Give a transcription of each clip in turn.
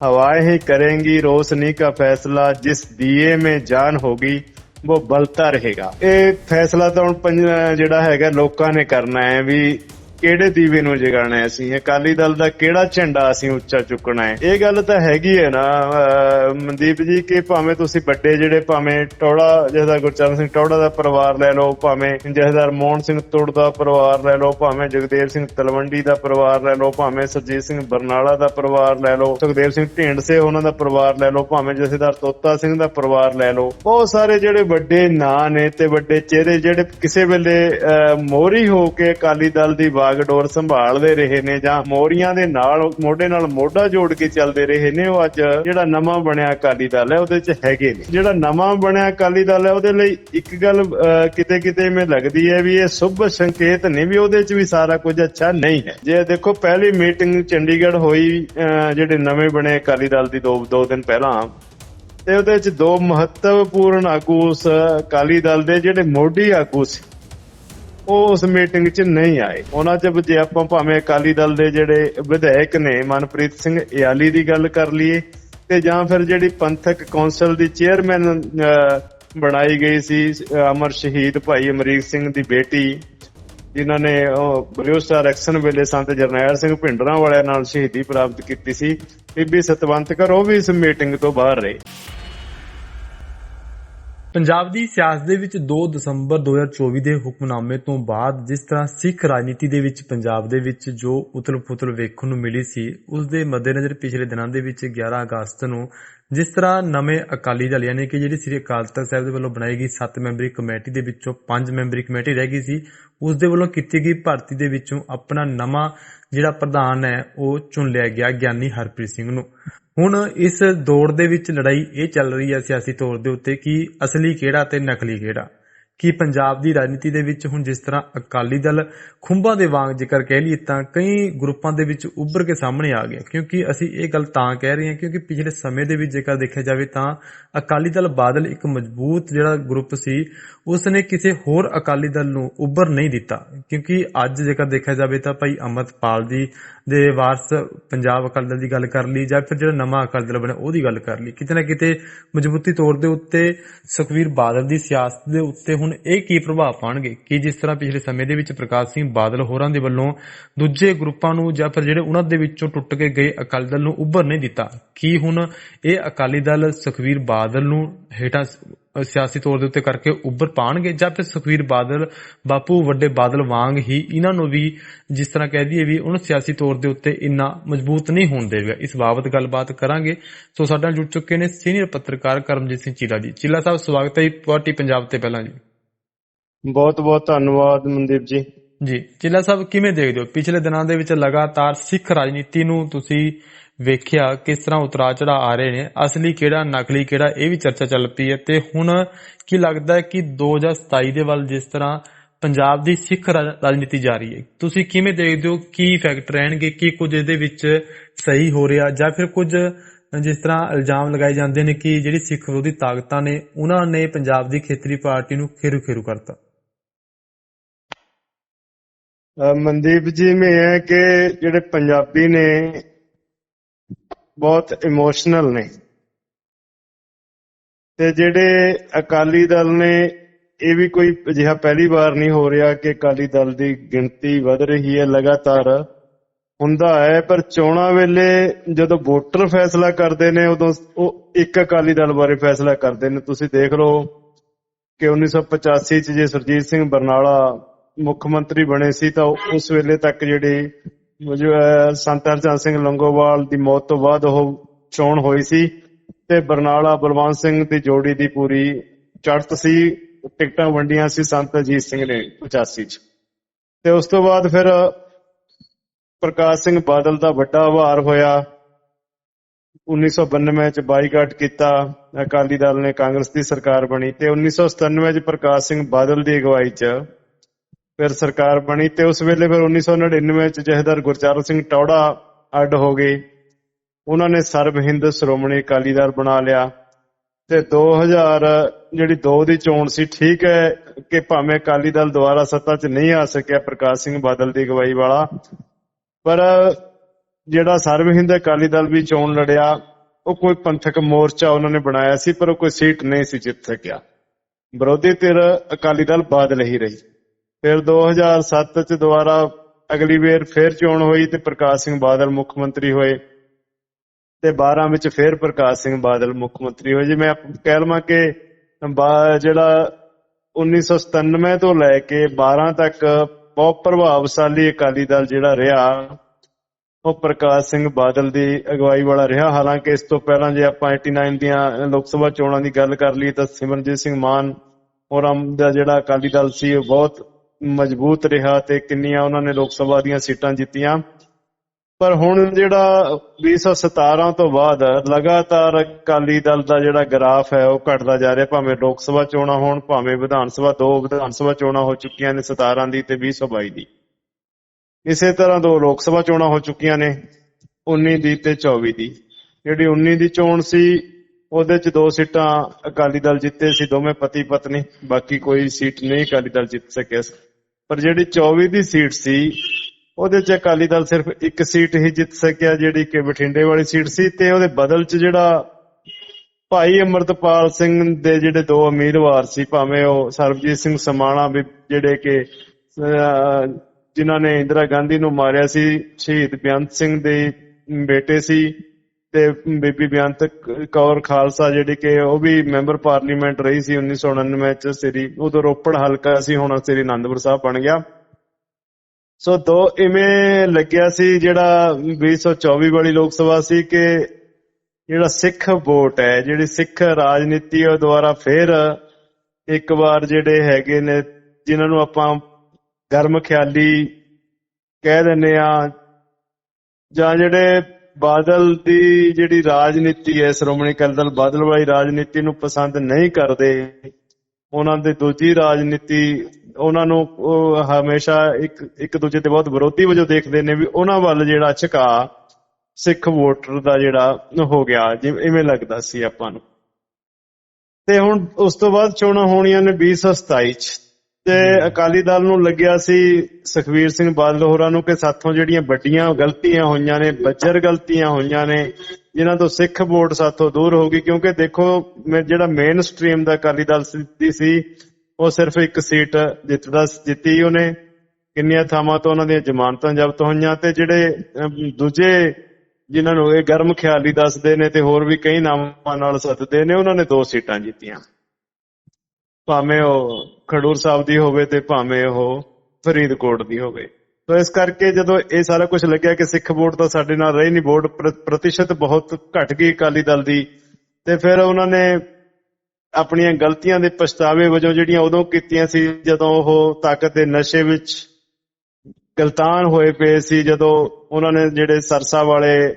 हवाएं ही करेंगी रोशनी का फैसला जिस दिए में जान होगी ਉਹ ਬਲਤਾ ਰਹੇਗਾ ਇਹ ਫੈਸਲਾ ਤਾਂ ਹੁਣ ਪੰਜ ਜਿਹੜਾ ਹੈਗਾ ਲੋਕਾਂ ਨੇ ਕਰਨਾ ਹੈ ਵੀ ਕਿਹੜੇ ਦੀਵੇ ਨੂੰ ਜਗਾਣਾ ਹੈ ਅਸੀਂ? ਅਕਾਲੀ ਦਲ ਦਾ ਕਿਹੜਾ ਝੰਡਾ ਅਸੀਂ ਉੱਚਾ ਚੁੱਕਣਾ ਹੈ? ਇਹ ਗੱਲ ਤਾਂ ਹੈਗੀ ਹੈ ਨਾ ਮਨਦੀਪ ਜੀ ਕਿ ਭਾਵੇਂ ਤੁਸੀਂ ਵੱਡੇ ਜਿਹੜੇ ਭਾਵੇਂ ਟੌੜਾ ਜਿਹਦਾ ਗੁਰਚਰਨ ਸਿੰਘ ਟੌੜਾ ਦਾ ਪਰਿਵਾਰ ਲੈ ਲਓ ਭਾਵੇਂ ਜਥੇਦਾਰ ਮੋਹਨ ਸਿੰਘ ਤੁੜ ਦਾ ਪਰਿਵਾਰ ਲੈ ਲਓ ਭਾਵੇਂ ਜਗਦੇਵ ਸਿੰਘ ਤਲਵੰਡੀ ਦਾ ਪਰਿਵਾਰ ਲੈ ਲਓ ਭਾਵੇਂ ਸਰਜੀਤ ਸਿੰਘ ਬਰਨਾਲਾ ਦਾ ਪਰਿਵਾਰ ਲੈ ਲਓ ਸੁਖਦੇਵ ਸਿੰਘ ਢੀਂਡਸੇ ਉਹਨਾਂ ਦਾ ਪਰਿਵਾਰ ਲੈ ਲਓ ਭਾਵੇਂ ਜਥੇਦਾਰ ਤੋਤਾ ਸਿੰਘ ਦਾ ਪਰਿਵਾਰ ਲੈ ਲਓ। ਬਹੁਤ ਸਾਰੇ ਜਿਹੜੇ ਵੱਡੇ ਨਾਂ ਨੇ ਤੇ ਵੱਡੇ ਚਿਹਰੇ ਜਿਹੜੇ ਕਿਸੇ ਵੇਲੇ ਅਹ, ਮੋਹਰੀ ਹੋ ਕੇ ਅਕਾਲੀ ਦਲ ਦੀ ਬਾਗਡੋਰ ਸੰਭਾਲਦੇ ਰਹੇ ਨੇ ਜਾਂ ਮੋਰੀਆਂ ਦੇ ਨਾਲ, ਮੋਢੇ ਨਾਲ ਮੋਢਾ ਜੋੜ ਕੇ ਚੱਲਦੇ ਰਹੇ ਨੇ, ਉਹ ਅੱਜ ਜਿਹੜਾ ਨਵਾਂ ਬਣਿਆ ਅਕਾਲੀ ਦਲ ਹੈ, ਉਹਦੇ 'ਚ ਹੈਗੇ ਨੇ। ਜਿਹੜਾ ਨਵਾਂ ਬਣਿਆ ਅਕਾਲੀ ਦਲ ਹੈ, ਉਹਦੇ ਲਈ ਇੱਕ ਗੱਲ ਕਿਤੇ ਕਿਤੇ ਮੈਂ ਲੱਗਦੀ ਹੈ ਵੀ ਇਹ ਸ਼ੁਭ ਸੰਕੇਤ ਨਹੀਂ ਵੀ ਉਹਦੇ 'ਚ ਵੀ ਸਾਰਾ ਕੁਝ ਅੱਛਾ ਨਹੀਂ ਹੈ। ਜੇ ਦੇਖੋ, ਪਹਿਲੀ ਮੀਟਿੰਗ ਚੰਡੀਗੜ੍ਹ ਹੋਈ ਜਿਹੜੇ ਨਵੇਂ ਬਣੇ ਅਕਾਲੀ ਦਲ ਦੀ ਦੋ ਦੋ ਦਿਨ ਪਹਿਲਾਂ, ਤੇ ਉਹਦੇ ਚ ਦੋ ਮਹੱਤਵਪੂਰਨ ਆਗੂ ਉਸ ਅਕਾਲੀ ਦਲ ਦੇ, ਜਿਹੜੇ ਮੋਢੀ ਆਗੂ ਸੀ। ਉਹ ਉਸ ਮੀਟਿੰਗ 'ਚ ਨਹੀਂ ਆਏ। ਉਹਨਾਂ 'ਚ ਜੇ ਆਪਾਂ ਭਾਵੇਂ ਅਕਾਲੀ ਦਲ ਦੇ ਜਿਹੜੇ ਵਿਧਾਇਕ ਨੇ, ਮਨਪ੍ਰੀਤ ਸਿੰਘ ਇਆਲੀ ਦੀ ਗੱਲ ਕਰ ਲਈਏ, ਤੇ ਜਾਂ ਫਿਰ ਜਿਹੜੀ ਪੰਥਕ ਕੌਂਸਲ ਦੀ ਚੇਅਰਮੈਨ ਬਣਾਈ ਗਈ ਸੀ, ਅਮਰ ਸ਼ਹੀਦ ਭਾਈ ਅਮਰੀਕ ਸਿੰਘ ਦੀ ਬੇਟੀ, ਜਿਨ੍ਹਾਂ ਨੇ ਉਹ ਸਟਾਰ ਐਕਸ਼ਨ ਵੇਲੇ ਸੰਤ ਜਰਨੈਲ ਸਿੰਘ ਭਿੰਡਰਾਂ ਵਾਲਿਆਂ ਨਾਲ ਸ਼ਹੀਦੀ ਪ੍ਰਾਪਤ ਕੀਤੀ ਸੀ। ਬੀਬੀ ਸਤਵੰਤ ਕੌਰ ਉਹ ਵੀ ਇਸ ਮੀਟਿੰਗ ਤੋਂ ਬਾਹਰ ਰਹੇ। ਪੰਜਾਬ ਦੀ ਸਿਆਸਤ ਦੇ ਵਿੱਚ 2 ਦਸੰਬਰ 2024 ਦੇ ਹੁਕਮਨਾਮੇ ਤੋਂ ਬਾਅਦ ਜਿਸ ਤਰ੍ਹਾਂ ਸਿੱਖ ਰਾਜਨੀਤੀ ਦੇ ਵਿੱਚ, ਪੰਜਾਬ ਦੇ ਵਿੱਚ ਜੋ ਉਤਲ-ਪੁਤਲ ਵੇਖਣ ਨੂੰ ਮਿਲੀ ਸੀ, ਉਸ ਦੇ ਮੱਦੇਨਜ਼ਰ ਪਿਛਲੇ ਦਿਨਾਂ ਦੇ ਵਿੱਚ 11 ਅਗਸਤ ਨੂੰ ਜਿਸ ਤਰ੍ਹਾਂ ਨਵੇਂ ਅਕਾਲੀ ਦਲ ਯਾਨੀ ਕਿ ਜਿਹੜੀ ਸ੍ਰੀ ਅਕਾਲ ਤਖਤ ਸਾਹਿਬ ਦੇ ਵੱਲੋਂ ਬਣਾਈ ਗਈ 7 ਮੈਂਬਰੀ ਕਮੇਟੀ ਦੇ ਵਿੱਚੋਂ 5 ਮੈਂਬਰੀ ਕਮੇਟੀ ਰਹਿ ਗਈ ਸੀ, ਉਸ ਦੇ ਵੱਲੋਂ ਕੀਤੀ ਗਈ ਭਰਤੀ ਦੇ ਵਿੱਚੋਂ ਆਪਣਾ ਨਵਾਂ ਜਿਹੜਾ ਪ੍ਰਧਾਨ ਹੈ, ਉਹ ਚੁਣ ਲਿਆ ਗਿਆ ਗਿਆਨੀ ਹਰਪ੍ਰੀਤ ਸਿੰਘ ਨੂੰ। ਹੁਣ ਇਸ ਦੌੜ ਦੇ ਵਿੱਚ ਲੜਾਈ ਇਹ ਚੱਲ ਰਹੀ ਹੈ ਸਿਆਸੀ ਤੌਰ ਦੇ ਉੱਤੇ ਕਿ ਅਸਲੀ ਕਿਹੜਾ ਤੇ ਨਕਲੀ ਕਿਹੜਾ। ਕਿ ਪੰਜਾਬ ਦੀ ਰਾਜਨੀਤੀ ਦੇ ਵਿੱਚ ਹੁਣ ਜਿਸ ਤਰ੍ਹਾਂ ਅਕਾਲੀ ਦਲ ਖੁੰਬਾਂ ਦੇ ਵਾਂਗ ਜੇਕਰ ਕਹਿ ਲਈਏ ਤਾਂ ਕਈ ਗਰੁੱਪਾਂ ਦੇ ਵਿੱਚ ਉੱਭਰ ਕੇ ਸਾਹਮਣੇ ਆ ਗਿਆ। ਕਿਉਂਕਿ ਅਸੀਂ ਇਹ ਗੱਲ ਤਾਂ ਕਹਿ ਰਹੇ ਹਾਂ ਕਿਉਂਕਿ ਪਿਛਲੇ ਸਮੇਂ ਦੇ ਵਿੱਚ ਜੇਕਰ ਦੇਖਿਆ ਜਾਵੇ ਤਾਂ ਅਕਾਲੀ ਦਲ ਬਾਦਲ ਇੱਕ ਮਜ਼ਬੂਤ ਜਿਹੜਾ ਗਰੁੱਪ ਸੀ ਉਸ ਨੇ ਕਿਸੇ ਹੋਰ ਅਕਾਲੀ ਦਲ ਨੂੰ ਉੱਭਰ ਨਹੀਂ ਦਿੱਤਾ। ਕਿਉਂਕਿ ਅੱਜ ਜੇਕਰ ਦੇਖਿਆ ਜਾਵੇ ਤਾਂ ਭਾਈ ਅਮਰਪਾਲ ਜੀ ਦੇ ਵਾਰਸ ਪੰਜਾਬ ਅਕਾਲੀ ਦਲ ਦੀ ਗੱਲ ਕਰ ਲਈ ਜਾਂ ਫਿਰ ਜਿਹੜਾ ਨਵਾਂ ਅਕਾਲੀ ਦਲ ਬਣਿਆ ਉਹਦੀ ਗੱਲ ਕਰ ਲਈ। ਕਿਤੇ ਨਾ ਕਿਤੇ ਮਜ਼ਬੂਤੀ ਤੌਰ ਦੇ ਉੱਤੇ ਸੁਖਵੀਰ ਬਾਦਲ ਦੀ ਸਿਆਸਤ ਦੇ ਉੱਤੇ ਹੁਣ ਇਹ ਕੀ ਪ੍ਰਭਾਵ ਪਾਣਗੇ? ਕਿ ਜਿਸ ਤਰ੍ਹਾਂ ਪਿਛਲੇ ਸਮੇਂ ਦੇ ਵਿੱਚ ਪ੍ਰਕਾਸ਼ ਸਿੰਘ ਬਾਦਲ ਹੋਰਾਂ ਦੇ ਵੱਲੋਂ ਦੂਜੇ ਗਰੁੱਪਾਂ ਨੂੰ ਜਾਂ ਫਿਰ ਜਿਹੜੇ ਉਹਨਾਂ ਦੇ ਵਿੱਚੋਂ ਟੁੱਟ ਕੇ ਗਏ ਅਕਾਲੀ ਦਲ ਨੂੰ ਉੱਭਰ ਨਹੀਂ ਦਿੱਤਾ? ਕੀ ਹੁਣ ਇਹ ਅਕਾਲੀ ਦਲ ਸੁਖਵੀਰ ਬਾਦਲ ਨੂੰ ਹੇਠਾਂ ਸਿਆਸੀ ਤੌਰ ਦੇ ਉੱਤੇ ਕਰਕੇ ਉੱਭਰ ਪਾਣਗੇ ਜਾਂ ਫਿਰ ਸੁਖਵੀਰ ਬਾਦਲ, ਬਾਪੂ ਵੱਡੇ ਬਾਦਲ ਵਾਂਗ ਹੀ ਇਹਨਾਂ ਨੂੰ ਵੀ ਜਿਸ ਤਰ੍ਹਾਂ ਕਹਿ ਦਈਏ ਵੀ ਉਹਨਾਂ ਸਿਆਸੀ ਤੌਰ ਦੇ ਉੱਤੇ ਇੰਨਾ ਮਜ਼ਬੂਤ ਨਹੀਂ ਹੋਣ ਦੇਵੇਗਾ? ਇਸ ਬਾਬਤ ਗੱਲਬਾਤ ਕਰਾਂਗੇ। ਸੋ ਸਾਡੇ ਨਾਲ ਜੁੜ ਚੁੱਕੇ ਨੇ ਸੀਨੀਅਰ ਪੱਤਰਕਾਰ ਕਰਮਜੀਤ ਸਿੰਘ ਚੀਲਾ ਜੀ। ਚੀਲਾ ਸਾਹਿਬ, ਸਵਾਗਤ ਹੈ ਪਾਰਟੀ ਪੰਜਾਬ ਤੇ ਪਹਿਲਾਂ ਜੀ। ਬਹੁਤ ਬਹੁਤ ਧੰਨਵਾਦ ਮਨਦੀਪ ਜੀ। ਜੀ, ਚੀਲਾ ਸਾਹਿਬ ਕਿਵੇਂ ਦੇਖਦੇ ਹੋ? ਪਿਛਲੇ ਦਿਨਾਂ ਦੇ ਵਿੱਚ ਲਗਾਤਾਰ ਸਿੱਖ ਰਾਜਨੀਤੀ ਨੂੰ ਤੁਸੀਂ ਵੇਖਿਆ ਕਿਸ ਤਰ੍ਹਾਂ ਉਤਰਾ ਚੜਾ ਆ ਰਹੇ ਨੇ, ਅਸਲੀ ਕਿਹੜਾ, ਨਕਲੀ ਕਿਹੜਾ, ਇਹ ਵੀ ਚਰਚਾ ਚੱਲ ਪਈ ਹੈ ਤੇ ਹੁਣ ਕੀ ਲੱਗਦਾ ਹੈ ਕਿ 2027 ਦੇ ਵੱਲ ਜਿਸ ਤਰ੍ਹਾਂ ਪੰਜਾਬ ਦੀ ਸਿੱਖ ਰਾ- ਰਾਜਨੀਤੀ ਜਾ ਰਹੀ ਹੈ, ਤੁਸੀਂ ਕਿਵੇਂ ਦੇਖਦੇ ਹੋ? ਕੀ ਫੈਕਟਰ ਰਹਿਣਗੇ? ਕੀ ਕੁਝ ਇਹਦੇ ਵਿੱਚ ਸਹੀ ਹੋ ਰਿਹਾ? ਜਾਂ ਫਿਰ ਕੁਝ ਜਿਸ ਤਰ੍ਹਾਂ ਇਲਜ਼ਾਮ ਲਗਾਏ ਜਾਂਦੇ ਨੇ ਕਿ ਜਿਹੜੀ ਸਿੱਖ ਵਿਰੋਧੀ ਤਾਕਤਾਂ ਨੇ, ਉਹਨਾਂ ਨੇ ਪੰਜਾਬ ਦੀ ਖੇਤਰੀ ਪਾਰਟੀ ਨੂੰ ਖੇਰੂ ਖੇਰੂ ਕਰਤਾ? ਮਨਦੀਪ ਜੀ, ਮੈਂ ਹੈ ਕਿ ਜਿਹੜੇ ਪੰਜਾਬੀ ਨੇ, ਬਹੁਤ ਇਮੋਸ਼ਨਲ ਨੇ। ਤੇ ਜਿਹੜੇ ਅਕਾਲੀ ਦਲ ਨੇ, ਇਹ ਵੀ ਕੋਈ ਅਜਿਹਾ ਪਹਿਲੀ ਵਾਰ ਨਹੀਂ ਹੋ ਰਿਹਾ ਕਿ ਅਕਾਲੀ ਦਲ ਦੀ ਗਿਣਤੀ ਵਧ ਰਹੀ ਹੈ ਲਗਾਤਾਰ। ਹੁੰਦਾ ਹੈ, ਪਰ ਚੋਣਾਂ ਵੇਲੇ ਜਦੋਂ ਵੋਟਰ ਫੈਸਲਾ ਕਰਦੇ ਨੇ, ਉਦੋਂ ਉਹ ਇੱਕ ਅਕਾਲੀ ਦਲ ਬਾਰੇ ਫੈਸਲਾ ਕਰਦੇ ਨੇ। ਤੁਸੀਂ ਦੇਖ ਲਓ ਕਿ 1985 ਚ ਜੇ ਸੁਰਜੀਤ ਸਿੰਘ ਬਰਨਾਲਾ ਮੁੱਖ ਮੰਤਰੀ ਬਣੇ ਸੀ ਤਾਂ ਉਸ ਵੇਲੇ ਤੱਕ ਜਿਹੜੇ ਸੰਤ ਹਰਚੰਦ ਸਿੰਘ ਲੰਗੋਵਾਲ ਦੀ ਮੌਤ ਤੋਂ ਬਾਅਦ ਉਹ ਚੋਣ ਹੋਈ ਸੀ ਤੇ ਬਰਨਾਲਾ ਬਲਵੰਤ ਸਿੰਘ ਦੀ ਜੋੜੀ ਦੀ ਪੂਰੀ ਚੜ੍ਹਤ ਸੀ, ਟਿਕਟਾਂ ਵੰਡੀਆਂ ਸੀ ਸੰਤ ਅਜੀਤ ਸਿੰਘ ਨੇ 85 ਚ। ਤੇ ਉਸ ਤੋਂ ਬਾਅਦ ਫਿਰ ਪ੍ਰਕਾਸ਼ ਸਿੰਘ ਬਾਦਲ ਦਾ ਵੱਡਾ ਆਭਾਰ ਹੋਇਆ। 1992 ਚ ਬਾਈਕਾਟ ਕੀਤਾ, ਅਕਾਲੀ ਦਲ ਨੇ ਕਾਂਗਰਸ ਦੀ ਸਰਕਾਰ ਬਣੀ ਤੇ 1997 ਚ ਪ੍ਰਕਾਸ਼ ਸਿੰਘ ਬਾਦਲ ਦੀ ਅਗਵਾਈ ਚ ਫਿਰ ਸਰਕਾਰ ਬਣੀ ਤੇ ਉਸ ਵੇਲੇ ਫਿਰ 1999 ਚ ਜਥੇਦਾਰ ਗੁਰਚਰਨ ਸਿੰਘ ਟੌੜਾ ਅੱਡ ਹੋ ਗਏ। ਉਹਨਾਂ ਨੇ ਸਰਬ ਹਿੰਦ ਸ਼੍ਰੋਮਣੀ ਅਕਾਲੀ ਦਲ ਬਣਾ ਲਿਆ ਤੇ 2000 ਜਿਹੜੀ 2 ਦੀ ਚੋਣ ਸੀ, ਠੀਕ ਹੈ ਕਿ ਭਾਵੇਂ ਅਕਾਲੀ ਦਲ ਦੁਬਾਰਾ ਸੱਤਾ 'ਚ ਨਹੀਂ ਆ ਸਕਿਆ ਪ੍ਰਕਾਸ਼ ਸਿੰਘ ਬਾਦਲ ਦੀ ਅਗਵਾਈ ਵਾਲਾ, ਪਰ ਜਿਹੜਾ ਸਰਬ ਹਿੰਦ ਅਕਾਲੀ ਦਲ ਵੀ ਚੋਣ ਲੜਿਆ, ਉਹ ਕੋਈ ਪੰਥਕ ਮੋਰਚਾ ਉਹਨਾਂ ਨੇ ਬਣਾਇਆ ਸੀ, ਪਰ ਉਹ ਕੋਈ ਸੀਟ ਨਹੀਂ ਸੀ ਜਿੱਤ ਸਕਿਆ। ਵਿਰੋਧੀ ਧਿਰ ਅਕਾਲੀ ਦਲ ਬਾਦਲ ਹੀ ਰਹੀ। ਫਿਰ 2007 ਚ ਦੁਬਾਰਾ ਅਗਲੀ ਵੇਰ ਫਿਰ ਚੋਣ ਹੋਈ ਤੇ ਪ੍ਰਕਾਸ਼ ਸਿੰਘ ਬਾਦਲ ਮੁੱਖ ਮੰਤਰੀ ਹੋਏ। ਤੇ 12 ਵਿੱਚ ਫਿਰ ਪ੍ਰਕਾਸ਼ ਸਿੰਘ ਬਾਦਲ ਮੁੱਖ ਮੰਤਰੀ ਹੋਏ। ਜਿਵੇਂ ਆਪਾਂ ਕਹਿ ਲਵਾਂ ਕਿ ਜਿਹੜਾ 1997 ਤੋਂ ਲੈ ਕੇ 12 ਤੱਕ ਬਹੁਤ ਪ੍ਰਭਾਵਸ਼ਾਲੀ ਅਕਾਲੀ ਦਲ ਜਿਹੜਾ ਰਿਹਾ, ਉਹ ਪ੍ਰਕਾਸ਼ ਸਿੰਘ ਬਾਦਲ ਦੀ ਅਗਵਾਈ ਵਾਲਾ ਰਿਹਾ। ਹਾਲਾਂਕਿ ਇਸ ਤੋਂ ਪਹਿਲਾਂ ਜੇ ਆਪਾਂ 89 ਦੀਆਂ ਲੋਕ ਸਭਾ ਚੋਣਾਂ ਦੀ ਗੱਲ ਕਰ ਲਈ ਤਾਂ ਸਿਮਰਨਜੀਤ ਸਿੰਘ ਮਾਨ ਹੋਰਾਂ ਦਾ ਜਿਹੜਾ ਅਕਾਲੀ ਦਲ ਸੀ, ਉਹ ਬਹੁਤ ਮਜ਼ਬੂਤ ਰਿਹਾ ਤੇ ਕਿੰਨੀਆਂ ਉਹਨਾਂ ਨੇ ਲੋਕ ਸਭਾ ਦੀਆਂ ਸੀਟਾਂ ਜਿੱਤੀਆਂ। ਪਰ ਹੁਣ ਜਿਹੜਾ 2017 ਤੋਂ ਬਾਅਦ ਲਗਾਤਾਰ ਅਕਾਲੀ ਦਲ ਦਾ ਜਿਹੜਾ ਗ੍ਰਾਫ ਹੈ, ਉਹ ਘਟਦਾ ਜਾ ਰਿਹਾ। ਭਾਵੇਂ ਲੋਕ ਸਭਾ ਚੋਣਾਂ ਹੋਣ, ਭਾਵੇਂ ਵਿਧਾਨ ਸਭਾ, ਦੋ ਵਿਧਾਨ ਸਭਾ ਚੋਣਾਂ ਹੋ ਚੁੱਕੀਆਂ ਨੇ 17 ਦੀ ਤੇ 2022 ਦੀ। ਇਸੇ ਤਰ੍ਹਾਂ ਦੋ ਲੋਕ ਸਭਾ ਚੋਣਾਂ ਹੋ ਚੁੱਕੀਆਂ ਨੇ 19 ਦੀ ਤੇ 24 ਦੀ। ਜਿਹੜੀ 19 ਦੀ ਚੋਣ ਸੀ, ਉਹਦੇ ਚ ਦੋ ਸੀਟਾਂ ਅਕਾਲੀ ਦਲ ਜਿੱਤੇ ਸੀ, ਦੋਵੇਂ ਪਤੀ ਪਤਨੀ ਬਾਕੀ ਕੋਈ ਸੀਟ ਨਹੀਂ ਅਕਾਲੀ ਦਲ ਜਿੱਤ ਸਕਿਆ ਪਰ ਜਿਹੜੀ 24 ਦੀ ਸੀਟ ਸੀ ਉਹਦੇ ਚ ਅਕਾਲੀ ਦਲ ਸਿਰਫ ਇੱਕ ਸੀਟ ਹੀ ਜਿੱਤ ਸਕਿਆ ਜਿਹੜੀ ਕਿ ਬਠਿੰਡੇ ਵਾਲੀ ਸੀਟ ਸੀ ਤੇ ਉਹਦੇ ਬਦਲ ਚ ਜਿਹੜਾ ਭਾਈ ਅਮਰਤਪਾਲ ਸਿੰਘ ਦੇ ਜਿਹੜੇ ਦੋ ਉਮੀਦਵਾਰ ਸੀ ਭਾਵੇਂ ਉਹ ਸਰਬਜੀਤ ਸਿੰਘ ਸਮਾਣਾ ਵੀ ਜਿਹੜੇ ਕਿ ਅਹ, ਜਿਨ੍ਹਾਂ ਨੇ ਇੰਦਰਾ ਗਾਂਧੀ ਨੂੰ ਮਾਰਿਆ ਸੀ ਸ਼ਹੀਦ ਬੇਅੰਤ ਸਿੰਘ ਦੇ ਬੇਟੇ ਸੀ ਤੇ ਬੀਬੀ ਬੇਅੰਤ ਕੌਰ ਖਾਲਸਾ ਜਿਹੜੀ ਕਿ ਉਹ ਵੀ ਮੈਂਬਰ ਪਾਰਲੀਮੈਂਟ ਰਹੀ ਸੀ 1999 ਚ ਸ੍ਰੀ, ਉਦੋਂ ਰੋਪੜ ਹਲਕਾ ਸੀ, ਹੁਣ ਸ੍ਰੀ ਅਨੰਦਪੁਰ ਸਾਹਿਬ ਬਣ ਗਿਆ। ਸੋ ਦੋ ਇਵੇਂ ਲੱਗਿਆ ਸੀ ਜਿਹੜਾ 2024 ਵਾਲੀ ਲੋਕ ਸਭਾ ਸੀ ਕਿ ਜਿਹੜਾ ਸਿੱਖ ਵੋਟ ਹੈ, ਜਿਹੜੀ ਸਿੱਖ ਰਾਜਨੀਤੀ ਉਹ ਦੁਆਰਾ ਫੇਰ ਇੱਕ ਵਾਰ ਜਿਹੜੇ ਹੈਗੇ ਨੇ, ਜਿਨ੍ਹਾਂ ਨੂੰ ਆਪਾਂ ਗਰਮ ਖਿਆਲੀ ਕਹਿ ਦਿੰਨੇ ਆ ਜਾਂ ਜਿਹੜੇ ਬਾਦਲ ਦੀ ਜਿਹੜੀ ਰਾਜਨੀਤੀ ਹੈ, ਸ਼੍ਰੋਮਣੀ ਅਕਾਲੀ ਦਲ ਬਾਦਲ ਵਾਲੀ ਰਾਜਨੀਤੀ ਨੂੰ ਪਸੰਦ ਨਹੀਂ ਕਰਦੇ। ਉਹਨਾਂ ਦੇ ਦੂਜੀ ਰਾਜਨੀਤੀ, ਉਹਨਾਂ ਨੂੰ ਹਮੇਸ਼ਾ ਇੱਕ ਇੱਕ ਦੂਜੇ ਦੇ ਬਹੁਤ ਵਿਰੋਧੀ ਵਜੋਂ ਦੇਖਦੇ ਨੇ ਵੀ ਉਹਨਾਂ ਵੱਲ ਜਿਹੜਾ ਝੁਕਾ ਸਿੱਖ ਵੋਟਰ ਦਾ ਜਿਹੜਾ ਹੋ ਗਿਆ, ਜਿਵੇਂ ਲੱਗਦਾ ਸੀ ਆਪਾਂ ਨੂੰ। ਤੇ ਹੁਣ ਉਸ ਤੋਂ ਬਾਅਦ ਚੋਣਾਂ ਹੋਣੀਆਂ ਨੇ 2027 ਚ। ਤੇ ਅਕਾਲੀ ਦਲ ਨੂੰ ਲੱਗਿਆ ਸੀ ਸੁਖਵੀਰ ਸਿੰਘ ਬਾਦਲ ਹੋਰਾਂ ਨੂੰ ਕਿ ਸਾਥੋਂ ਜਿਹੜੀਆਂ ਵੱਡੀਆਂ ਗਲਤੀਆਂ ਹੋਈਆਂ ਨੇ, ਬੱਜਰ ਗਲਤੀਆਂ ਹੋਈਆਂ ਨੇ, ਜਿਨ੍ਹਾਂ ਤੋਂ ਸਿੱਖ ਵੋਟ ਸਾਥੋਂ ਦੂਰ ਹੋ ਗਈ। ਕਿਉਂਕਿ ਦੇਖੋ ਜਿਹੜਾ ਮੇਨ ਸਟ੍ਰੀਮ ਦਾ ਅਕਾਲੀ ਦਲ ਸੀ ਉਹ ਸਿਰਫ ਇੱਕ ਸੀਟ ਜਿੱਤਦਾ ਜਿੱਤੀ ਉਹਨੇ। ਕਿੰਨੀਆਂ ਥਾਵਾਂ ਤੋਂ ਉਹਨਾਂ ਦੀਆਂ ਜ਼ਮਾਨਤਾਂ ਜ਼ਬਤ ਹੋਈਆਂ ਤੇ ਜਿਹੜੇ ਦੂਜੇ ਜਿਨ੍ਹਾਂ ਨੂੰ ਇਹ ਗਰਮ ਖਿਆਲੀ ਦੱਸਦੇ ਨੇ ਤੇ ਹੋਰ ਵੀ ਕਈ ਨਾਮਾਂ ਨਾਲ ਸੱਦਦੇ ਨੇ, ਉਹਨਾਂ ਨੇ ਦੋ ਸੀਟਾਂ ਜਿੱਤੀਆਂ। ਭਾਵੇਂ ਉਹ ਖਡੂਰ ਸਾਹਿਬ ਦੀ ਹੋਵੇ ਤੇ ਭਾਵੇਂ ਉਹ ਫਰੀਦਕੋਟ ਦੀ ਹੋਵੇ। ਸੋ ਇਸ ਕਰਕੇ ਜਦੋਂ ਇਹ ਸਾਰਾ ਕੁਝ ਲੱਗਿਆ ਕਿ ਸਿੱਖ ਵੋਟ ਤਾਂ ਸਾਡੇ ਨਾਲ ਰਹੀ ਨਹੀਂ, ਵੋਟ ਪ੍ਰਤੀਸ਼ਤ ਬਹੁਤ ਘਟ ਗਈ ਅਕਾਲੀ ਦਲ ਦੀ। ਤੇ ਫਿਰ ਉਹਨਾਂ ਨੇ ਆਪਣੀਆਂ ਗਲਤੀਆਂ ਦੇ ਪਛਤਾਵੇ ਵਜੋਂ ਜਿਹੜੀਆਂ ਉਦੋਂ ਕੀਤੀਆਂ ਸੀ, ਜਦੋਂ ਉਹ ਤਾਕਤ ਦੇ ਨਸ਼ੇ ਵਿੱਚ ਗਲਤਾਨ ਹੋਏ ਪਏ ਸੀ, ਜਦੋਂ ਉਹਨਾਂ ਨੇ ਜਿਹੜੇ ਸਰਸਾ ਵਾਲੇ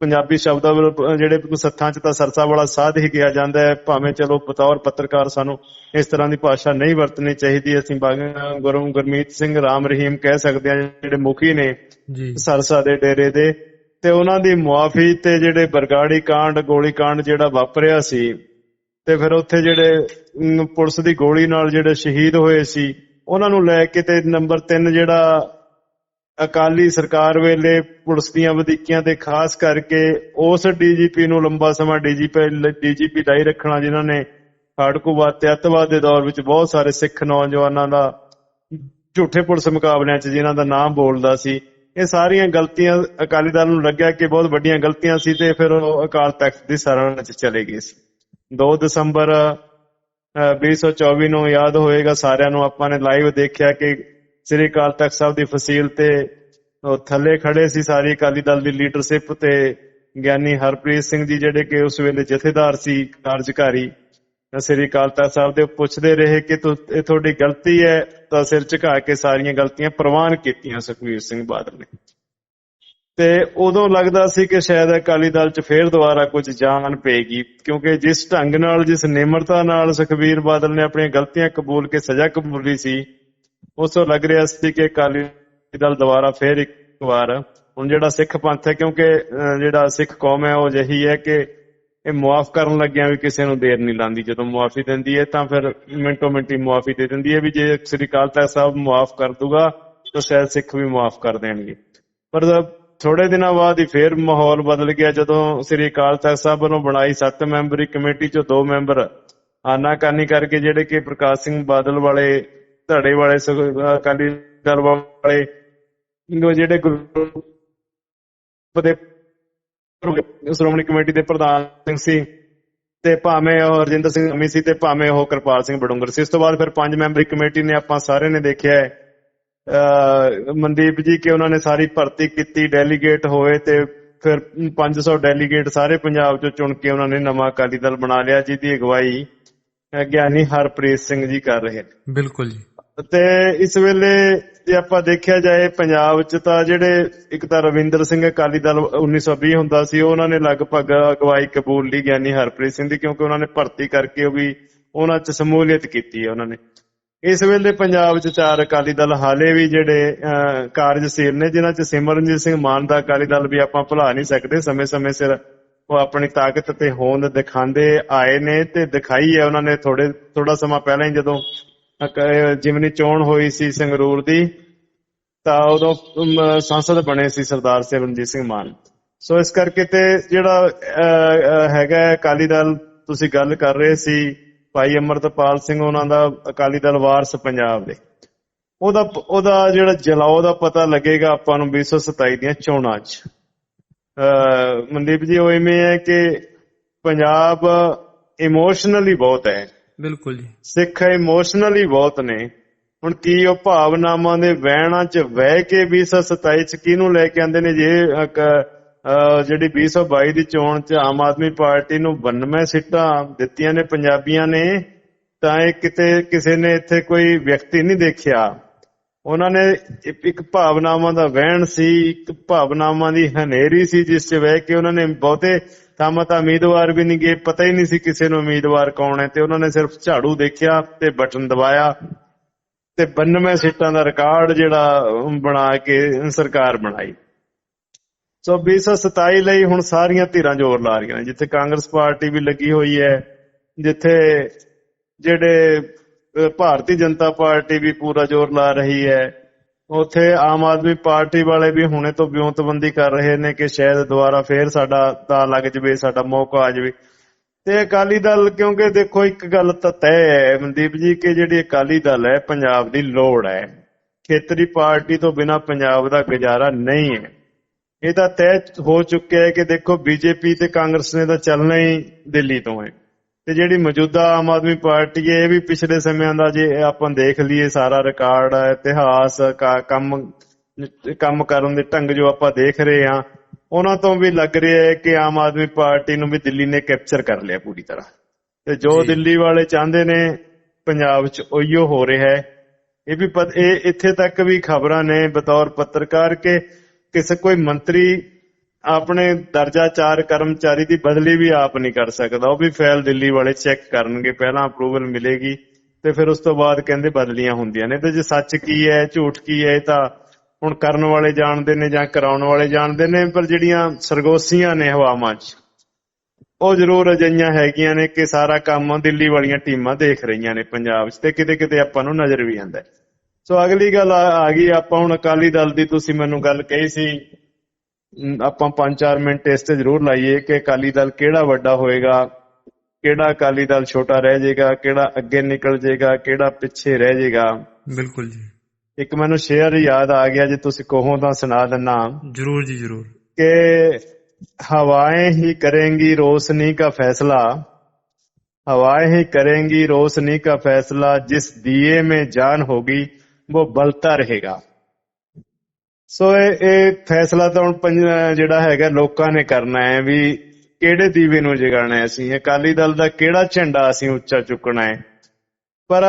ਪੰਜਾਬੀ ਸ਼ਬਦਾਂ ਵੱਲ ਜਿਹੜੇ ਸੱਥਾਂ 'ਚ ਤਾਂ ਸਰਸਾ ਵਾਲਾ ਸਾਧ ਹੀ ਕਿਹਾ ਜਾਂਦਾ ਹੈ ਭਾਵੇਂ ਚਲੋ ਬਤੌਰ ਪੱਤਰਕਾਰ ਸਾਨੂੰ ਇਸ ਤਰ੍ਹਾਂ ਦੀ ਭਾਸ਼ਾ ਨਹੀਂ ਵਰਤਣੀ ਚਾਹੀਦੀ ਅਸੀਂ ਬਾਗ- ਗੁਰੂ ਗੁਰਮੀਤ ਸਿੰਘ ਰਾਮ ਰਹੀਮ ਕਹਿ ਸਕਦੇ ਹਾਂ ਜਿਹੜੇ ਮੁਖੀ ਨੇ ਜੀ। ਸਰਸਾ ਦੇ ਡੇਰੇ ਦੇ ਤੇ ਉਹਨਾਂ ਦੀ ਮੁਆਫੀ ਤੇ ਜਿਹੜੇ ਬਰਗਾੜੀ ਕਾਂਡ ਗੋਲੀ ਕਾਂਡ ਜਿਹੜਾ ਵਾਪਰਿਆ ਸੀ ਤੇ ਫਿਰ ਉੱਥੇ ਜਿਹੜੇ ਪੁਲਿਸ ਦੀ ਗੋਲੀ ਨਾਲ ਜਿਹੜੇ ਸ਼ਹੀਦ ਹੋਏ ਸੀ ਉਹਨਾਂ ਨੂੰ ਲੈ ਕੇ ਤੇ ਨੰਬਰ 3 ਜਿਹੜਾ ਅਕਾਲੀ ਸਰਕਾਰ ਵੇਲੇ ਪੁਲਿਸ ਦੀਆਂ ਵਧੀਕੀਆਂ ਤੇ ਖਾਸ ਕਰਕੇ ਉਸ ਡੀਜੀਪੀ ਨੂੰ ਲੰਬਾ ਸਮਾਂ ਡੀਜੀਪੀ ਡੀਜੀਪੀ ਲਾਈ ਰੱਖਣਾ ਜਿਨ੍ਹਾਂ ਨੇ ਖਾੜਕੂਵਾਦ ਤੇ ਅੱਤਵਾਦ ਦੇ ਦੌਰ ਵਿੱਚ ਬਹੁਤ ਸਾਰੇ ਸਿੱਖ ਨੌਜਵਾਨਾਂ ਦਾ ਝੂਠੇ ਪੁਲਿਸ ਮੁਕਾਬਲਿਆਂ 'ਚ ਜਿਨ੍ਹਾਂ ਦਾ ਨਾਮ ਬੋਲਦਾ ਸੀ। ਇਹ ਸਾਰੀਆਂ ਗਲਤੀਆਂ ਅਕਾਲੀ ਦਲ ਨੂੰ ਲੱਗਿਆ ਕਿ ਬਹੁਤ ਵੱਡੀਆਂ ਗਲਤੀਆਂ ਸੀ ਤੇ ਫਿਰ ਉਹ ਅਕਾਲ ਤਖਤ ਦੀ ਸ਼ਰਨ 'ਚ ਚਲੇ ਗਏ ਸੀ। 2 ਦਸੰਬਰ ਅਹ 2024 ਨੂੰ ਯਾਦ ਹੋਏਗਾ, ਸਾਰਿਆਂ ਨੂੰ ਆਪਾਂ ਨੇ ਲਾਈਵ ਦੇਖਿਆ ਕਿ ਸ੍ਰੀ ਅਕਾਲ ਤਖਤ ਸਾਹਿਬ ਦੀ ਫਸੀਲ ਤੇ ਥੱਲੇ ਖੜੇ ਸੀ ਸਾਰੀ ਅਕਾਲੀ ਦਲ ਦੀ ਲੀਡਰਸ਼ਿਪ ਤੇ ਗਿਆਨੀ ਹਰਪ੍ਰੀਤ ਸਿੰਘ ਜੀ ਜਿਹੜੇ ਕਿ ਉਸ ਵੇਲੇ ਜਥੇਦਾਰ ਸੀ, ਕਾਰਜਕਾਰੀ। ਸ੍ਰੀ ਅਕਾਲ ਤਖਤ ਸਾਹਿਬ ਦੇ ਪੁੱਛਦੇ ਰਹੇ ਕਿ ਇਹ ਤੁਹਾਡੀ ਗਲਤੀ ਹੈ ਤਾਂ ਸਿਰ ਝੁਕਾ ਕੇ ਸਾਰੀਆਂ ਗਲਤੀਆਂ ਪ੍ਰਵਾਨ ਕੀਤੀਆਂ ਸੁਖਵੀਰ ਸਿੰਘ ਬਾਦਲ ਨੇ। ਤੇ ਉਦੋਂ ਲੱਗਦਾ ਸੀ ਕਿ ਸ਼ਾਇਦ ਅਕਾਲੀ ਦਲ 'ਚ ਫੇਰ ਦੁਬਾਰਾ ਕੁਝ ਜਾਨ ਪਏਗੀ, ਕਿਉਂਕਿ ਜਿਸ ਢੰਗ ਨਾਲ, ਜਿਸ ਨਿਮਰਤਾ ਨਾਲ ਸੁਖਵੀਰ ਬਾਦਲ ਨੇ ਆਪਣੀਆਂ ਗਲਤੀਆਂ ਕਬੂਲ ਕੇ ਸਜ਼ਾ ਕਬੂਲੀ ਸੀ ਉਸ ਤੋਂ ਲੱਗ ਰਿਹਾ ਸੀ ਕਿ ਅਕਾਲੀ ਦਲ ਦੁਬਾਰਾ ਫੇਰ ਇੱਕ ਵਾਰ। ਹੁਣ ਜਿਹੜਾ ਸਿੱਖ ਪੰਥ ਹੈ, ਕਿਉਂਕਿ ਜਿਹੜਾ ਸਿੱਖ ਕੌਮ ਹੈ, ਉਹ ਜਿਹੀ ਹੈ ਕਿ ਇਹ ਮੁਆਫ ਕਰਨ ਲੱਗਿਆਂ ਵੀ ਕਿਸੇ ਨੂੰ ਦੇਰ ਨਹੀਂ ਲਾਂਦੀ। ਜਦੋਂ ਮੁਆਫੀ ਦਿੰਦੀ ਹੈ, ਤਾਂ ਫਿਰ ਮਿੰਟੋ ਮਿੰਟੀ ਮੁਆਫੀ ਦੇ ਦਿੰਦੀ ਹੈ ਵੀ ਜੇ ਸ੍ਰੀ ਅਕਾਲ ਤਖਤ ਸਾਹਿਬ ਮੁਆਫ ਕਰ ਦੂਗਾ, ਤਾਂ ਸ਼ਾਇਦ ਸਿੱਖ ਵੀ ਮੁਆਫ ਕਰ ਦੇਣਗੇ। ਪਰ ਥੋੜੇ ਦਿਨਾਂ ਬਾਅਦ ਹੀ ਫੇਰ ਮਾਹੌਲ ਬਦਲ ਗਿਆ। ਜਦੋਂ ਸ੍ਰੀ ਅਕਾਲ ਤਖਤ ਸਾਹਿਬ ਵੱਲੋਂ ਬਣਾਈ 7 ਮੈਂਬਰੀ ਕਮੇਟੀ ਚੋਂ ਦੋ ਮੈਂਬਰ ਆਨਾਕਾਨੀ ਕਰਕੇ, ਜਿਹੜੇ ਕਿ ਪ੍ਰਕਾਸ਼ ਸਿੰਘ ਬਾਦਲ ਵਾਲੇ ਧੜੇ ਵਾਲੇ ਅਕਾਲੀ ਦਲ ਵਾਲੇ ਜਿਹੜੇ ਗੁਰੂ ਦੇ ਸ਼੍ਰੋਮਣੀ ਕਮੇਟੀ ਦੇ ਪ੍ਰਧਾਨ ਸਿੰਘ ਸੀ ਤੇ ਭਾਵੇਂ ਉਹ ਰਜਿੰਦਰ ਸਿੰਘ ਅਮੀ ਸੀ ਤੇ ਭਾਵੇਂ ਉਹ ਕਿਰਪਾਲ ਸਿੰਘ ਬਡੂੰਗਰ ਸੀ। ਇਸ ਤੋਂ ਬਾਅਦ ਫਿਰ ਪੰਜ ਮੈਂਬਰੀ ਕਮੇਟੀ ਨੇ ਆਪਾਂ ਸਾਰਿਆਂ ਨੇ ਦੇਖਿਆ ਹੈ। ਮਨਦੀਪ ਜੀ ਕਿ ਉਹਨਾਂ ਨੇ ਸਾਰੀ ਭਰਤੀ ਕੀਤੀ ਡੈਲੀਗੇਟ ਹੋਏ ਤੇ ਫਿਰ 500 ਡੈਲੀਗੇਟ ਸਾਰੇ ਪੰਜਾਬ ਚੋਂ ਚੁਣ ਕੇ ਉਹਨਾਂ ਨੇ ਨਵਾਂ ਅਕਾਲੀ ਦਲ ਬਣਾ ਲਿਆ, ਜਿਹਦੀ ਅਗਵਾਈ ਗਿਆਨੀ ਹਰਪ੍ਰੀਤ ਸਿੰਘ ਜੀ ਕਰ ਰਹੇ ਨੇ। ਬਿਲਕੁਲ ਜੀ। ਤੇ ਇਸ ਵੇਲੇ ਜੇ ਆਪਾਂ ਦੇਖਿਆ ਜਾਏ ਪੰਜਾਬ 'ਚ ਤਾਂ ਜਿਹੜੇ ਇੱਕ ਤਾਂ ਰਵਿੰਦਰ ਸਿੰਘ ਅਕਾਲੀ ਦਲ 1920 ਹੁੰਦਾ ਸੀ, ਉਹਨਾਂ ਨੇ ਲਗਭਗ ਅਗਵਾਈ ਕਬੂਲ ਲਈ ਗਿਆਨੀ ਹਰਪ੍ਰੀਤ ਸਿੰਘ ਦੀ ਕਿਉਂਕਿ ਉਹਨਾਂ ਨੇ ਭਰਤੀ ਕਰਕੇ ਉਹ ਵੀ ਉਹਨਾਂ 'ਚ ਸਮੂਲੀਅਤ ਕੀਤੀ ਹੈ ਉਹਨਾਂ ਨੇ। ਇਸ ਵੇਲੇ ਪੰਜਾਬ 'ਚ ਚਾਰ ਅਕਾਲੀ ਦਲ ਹਾਲੇ ਵੀ ਜਿਹੜੇ ਕਾਰਜਸ਼ੀਲ ਨੇ, ਜਿਨ੍ਹਾਂ 'ਚ ਸਿਮਰਨਜੀਤ ਸਿੰਘ ਮਾਨ ਦਾ ਅਕਾਲੀ ਦਲ ਵੀ ਆਪਾਂ ਭੁਲਾ ਨਹੀਂ ਸਕਦੇ, ਸਮੇਂ-ਸਮੇਂ ਸਿਰ ਉਹ ਆਪਣੀ ਤਾਕਤ ਤੇ ਹੋਂਦ ਦਿਖਾਉਂਦੇ ਆਏ ਨੇ ਤੇ ਦਿਖਾਈ ਹੈ। ਉਹਨਾਂ ਨੇ ਥੋੜੇ ਥੋੜਾ ਸਮਾਂ ਪਹਿਲਾਂ ਹੀ ਜਦੋਂ ਜਿਮਨੀ ਚੋਣ ਹੋਈ ਸੀ ਸੰਗਰੂਰ ਦੀ ਤਾਂ ਉਦੋਂ ਸੰਸਦ ਬਣੇ ਸੀ ਸਰਦਾਰ ਸਿਮਰਨਜੀਤ ਸਿੰਘ ਮਾਨ। ਸੋ ਇਸ ਕਰਕੇ ਤੇ ਜਿਹੜਾ ਹੈਗਾ ਅਕਾਲੀ ਦਲ ਤੁਸੀਂ ਗੱਲ ਕਰ ਰਹੇ ਸੀ ਭਾਈ ਅਮਰਤਪਾਲ ਸਿੰਘ ਉਹਨਾਂ ਦਾ ਅਕਾਲੀ ਦਲ ਵਾਰਸ ਪੰਜਾਬ ਦੇ। ਉਹਦਾ ਉਹਦਾ ਜਿਹੜਾ ਜਲਾਓ ਦਾ ਪਤਾ ਲੱਗੇਗਾ ਆਪਾਂ ਨੂੰ 2027 ਦੀਆਂ ਚੋਣਾਂ 'ਚ। ਅਹ, ਮਨਦੀਪ ਜੀ ਉਹ ਇਵੇਂ ਹੈ ਕਿ ਪੰਜਾਬ ਇਮੋਸ਼ਨਲੀ ਬਹੁਤ ਹੈ। ਬਿਲਕੁਲ ਜੀ। ਸਿੱਖ ਇਮੋਸ਼ਨਲੀ ਬਹੁਤ ਨੇ। ਹੁਣ ਕੀ ਉਹ ਭਾਵਨਾਵਾਂ ਦੇ ਵਹਿਣਾਂ 'ਚ ਵਹਿ ਕੇ 2027 'ਚ ਕਿਹਨੂੰ ਲੈ ਕੇ ਆਂਦੇ ਨੇ? ਜੇ ਜਿਹੜੀ 2022 ਦੀ ਚੋਣ 'ਚ ਆਮ ਆਦਮੀ ਪਾਰਟੀ ਨੂੰ 92 ਸੀਟਾਂ ਦਿੱਤੀਆਂ ਨੇ, ਪੰਜਾਬੀਆਂ ਨੇ, ਤਾਂ ਇਹ ਕਿਤੇ ਕਿਸੇ ਨੇ ਇੱਥੇ ਕੋਈ ਵਿਅਕਤੀ ਨਹੀਂ ਦੇਖਿਆ। ਉਹਨਾਂ ਨੇ ਇੱਕ- ਇੱਕ ਭਾਵਨਾਵਾਂ ਦਾ ਵਹਿਣ ਸੀ, ਇੱਕ ਭਾਵਨਾਵਾਂ ਦੀ ਹਨੇਰੀ ਸੀ, ਜਿਸ 'ਚ ਵਹਿ ਕੇ ਉਹਨਾਂ ਨੇ ਬਹੁਤੇ ਥਾਵਾਂ ਤਾਂ ਉਮੀਦਵਾਰ ਵੀ ਨਹੀਂ ਗਏ, ਪਤਾ ਹੀ ਨਹੀਂ ਸੀ ਕਿਸੇ ਨੂੰ ਉਮੀਦਵਾਰ ਕੌਣ ਹੈ ਤੇ ਉਹਨਾਂ ਨੇ ਸਿਰਫ ਝਾੜੂ ਦੇਖਿਆ ਤੇ ਬਟਨ ਦਬਾਇਆ ਤੇ 92 ਸੀਟਾਂ ਦਾ ਰਿਕਾਰਡ ਜਿਹੜਾ ਬਣਾ ਕੇ ਸਰਕਾਰ ਬਣਾਈ। ਸੋ 2027 ਲਈ ਹੁਣ ਸਾਰੀਆਂ ਧਿਰਾਂ ਜ਼ੋਰ ਲਾ ਰਹੀਆਂ ਨੇ, ਜਿੱਥੇ ਕਾਂਗਰਸ ਪਾਰਟੀ ਵੀ ਲੱਗੀ ਹੋਈ ਹੈ, ਜਿੱਥੇ ਜਿਹੜੇ ਭਾਰਤੀ ਜਨਤਾ ਪਾਰਟੀ ਵੀ ਪੂਰਾ ਜ਼ੋਰ ਲਾ ਰਹੀ ਹੈ ਉਥੇ ਆਮ ਆਦਮੀ ਪਾਰਟੀ ਵਾਲੇ ਵੀ ਹੁਣੇ ਤੋਂ ਵਿਉਂਤਬੰਦੀ ਕਰ ਰਹੇ ਨੇ ਕਿ ਸ਼ਾਇਦ ਦੁਬਾਰਾ ਫੇਰ ਸਾਡਾ ਦਾ ਲੱਗ ਜਵੇ, ਸਾਡਾ ਮੌਕਾ ਆ ਜਵੇ। ਤੇ ਅਕਾਲੀ ਦਲ, ਕਿਉਂਕਿ ਦੇਖੋ ਇੱਕ ਗੱਲ ਤਾਂ ਤੈਅ ਹੈ, ਮਨਦੀਪ ਜੀ, ਕਿ ਜਿਹੜੀ ਅਕਾਲੀ ਦਲ ਹੈ, ਪੰਜਾਬ ਦੀ ਲੋੜ ਹੈ। ਖੇਤਰੀ ਪਾਰਟੀ ਤੋਂ ਬਿਨਾ ਪੰਜਾਬ ਦਾ ਗੁਜ਼ਾਰਾ ਨਹੀਂ ਹੈ। ਇਹ ਤਾਂ ਤੈਅ ਹੋ ਚੁੱਕਿਆ ਹੈ ਕਿ ਦੇਖੋ, ਬੀਜੇਪੀ ਤੇ ਕਾਂਗਰਸ ਨੇ ਤਾਂ ਚੱਲਣਾ ਹੀ ਦਿੱਲੀ ਤੋਂ ਹੈ। ਤੇ ਜਿਹੜੀ ਮੌਜੂਦਾ ਆਮ ਆਦਮੀ ਪਾਰਟੀ ਹੈ ਇਹ ਵੀ ਪਿਛਲੇ ਸਮਿਆਂ ਦਾ ਜੇ ਆਪਾਂ ਦੇਖ ਲਈਏ ਸਾਰਾ ਰਿਕਾਰਡ ਇਤਿਹਾਸ ਕੰਮ ਕੰਮ ਕਰਨ ਦੇ ਢੰਗ ਜੋ ਆਪਾਂ ਦੇਖ ਰਹੇ ਹਾਂ ਉਹਨਾਂ ਤੋਂ ਵੀ ਲੱਗ ਰਿਹਾ ਹੈ ਕਿ ਆਮ ਆਦਮੀ ਪਾਰਟੀ ਨੂੰ ਵੀ ਦਿੱਲੀ ਨੇ ਕੈਪਚਰ ਕਰ ਲਿਆ ਪੂਰੀ ਤਰ੍ਹਾਂ ਤੇ ਜੋ। ਦਿੱਲੀ ਵਾਲੇ ਚਾਹੁੰਦੇ ਨੇ ਪੰਜਾਬ 'ਚ ਉਹੀਓ ਹੋ ਰਿਹਾ ਹੈ ਇਹ ਵੀ ਇਹ ਇੱਥੇ ਤੱਕ ਵੀ ਖਬਰਾਂ ਨੇ ਬਤੌਰ ਪੱਤਰਕਾਰ ਕਿ ਕਿਸੇ ਕੋਈ ਮੰਤਰੀ ਆਪਣੇ ਦਰਜਾ 4 ਕਰਮਚਾਰੀ ਦੀ ਬਦਲੀ ਵੀ ਆਪ ਨਹੀਂ ਕਰ ਸਕਦਾ। ਉਹ ਵੀ ਫਾਈਲ ਦਿੱਲੀ ਵਾਲੇ ਚੈੱਕ ਕਰਨਗੇ, ਪਹਿਲਾਂ ਅਪਰੂਵਲ ਮਿਲੇਗੀ ਤੇ ਫਿਰ ਉਸ ਤੋਂ ਬਾਅਦ ਕਹਿੰਦੇ ਬਦਲੀਆਂ ਹੁੰਦੀਆਂ ਨੇ। ਤੇ ਜੇ ਸੱਚ ਕੀ ਹੈ, ਝੂਠ ਕੀ ਹੈ, ਇਹ ਤਾਂ ਹੁਣ ਕਰਨ ਵਾਲੇ ਜਾਣਦੇ ਨੇ ਜਾਂ ਕਰਾਉਣ ਵਾਲੇ ਜਾਣਦੇ ਨੇ, ਪਰ ਜਿਹੜੀਆਂ ਸਰਗੋਸੀਆਂ ਨੇ ਹਵਾਵਾਂ 'ਚ, ਉਹ ਜ਼ਰੂਰ ਅਜਿਹੀਆਂ ਹੈਗੀਆਂ ਨੇ ਕਿ ਸਾਰਾ ਕੰਮ ਦਿੱਲੀ ਵਾਲੀਆਂ ਟੀਮਾਂ ਦੇਖ ਰਹੀਆਂ ਨੇ ਪੰਜਾਬ 'ਚ ਤੇ ਕਿਤੇ ਕਿਤੇ ਆਪਾਂ ਨੂੰ ਨਜ਼ਰ ਵੀ ਆਂਦਾ ਸੋ ਅਗਲੀ ਗੱਲ ਆ ਆ ਗਈ, ਆਪਾਂ ਹੁਣ ਅਕਾਲੀ ਦਲ ਦੀ ਤੁਸੀਂ ਮੈਨੂੰ ਗੱਲ ਕਹੀ ਸੀ ਆਪਾਂ 5-4 ਮਿੰਟ ਇਸ ਤੇ ਜ਼ਰੂਰ ਲਾਈਏ ਕਿ ਅਕਾਲੀ ਦਲ ਕਿਹੜਾ ਵੱਡਾ ਹੋਏਗਾ ਕਿਹੜਾ ਅਕਾਲੀ ਦਲ ਛੋਟਾ ਰਹਿ ਜਾਏਗਾ ਕਿਹੜਾ ਅੱਗੇ ਨਿਕਲ ਜਾਏਗਾ ਕਿਹੜਾ ਪਿੱਛੇ ਰਹਿ ਜਾਏਗਾ ਬਿਲਕੁਲ ਜੀ ਇੱਕ ਮੈਨੂੰ ਸ਼ੇਅਰ ਯਾਦ ਆ ਗਿਆ ਜੇ ਤੁਸੀਂ ਕਹੋ ਤਾਂ ਸੁਣਾ ਦਿੰਨਾ ਜਰੂਰ ਜੀ ਜਰੂਰ कि हवाएं ही करेंगी रोशनी का फैसला हवाएं ही करेंगी रोशनी का फैसला जिस दिए में जान होगी वो बलता रहेगा ਸੋ ਇਹ ਫੈਸਲਾ ਤਾਂ ਹੁਣ ਜਿਹੜਾ ਹੈਗਾ ਲੋਕਾਂ ਨੇ ਕਰਨਾ ਹੈ ਵੀ ਕਿਹੜੇ ਦੀਵੇ ਨੂੰ ਜਗਾਉਣਾ ਹੈ ਅਸੀਂ, ਅਕਾਲੀ ਦਲ ਦਾ ਕਿਹੜਾ ਝੰਡਾ ਅਸੀਂ ਉੱਚਾ ਚੁੱਕਣਾ ਹੈ। ਪਰ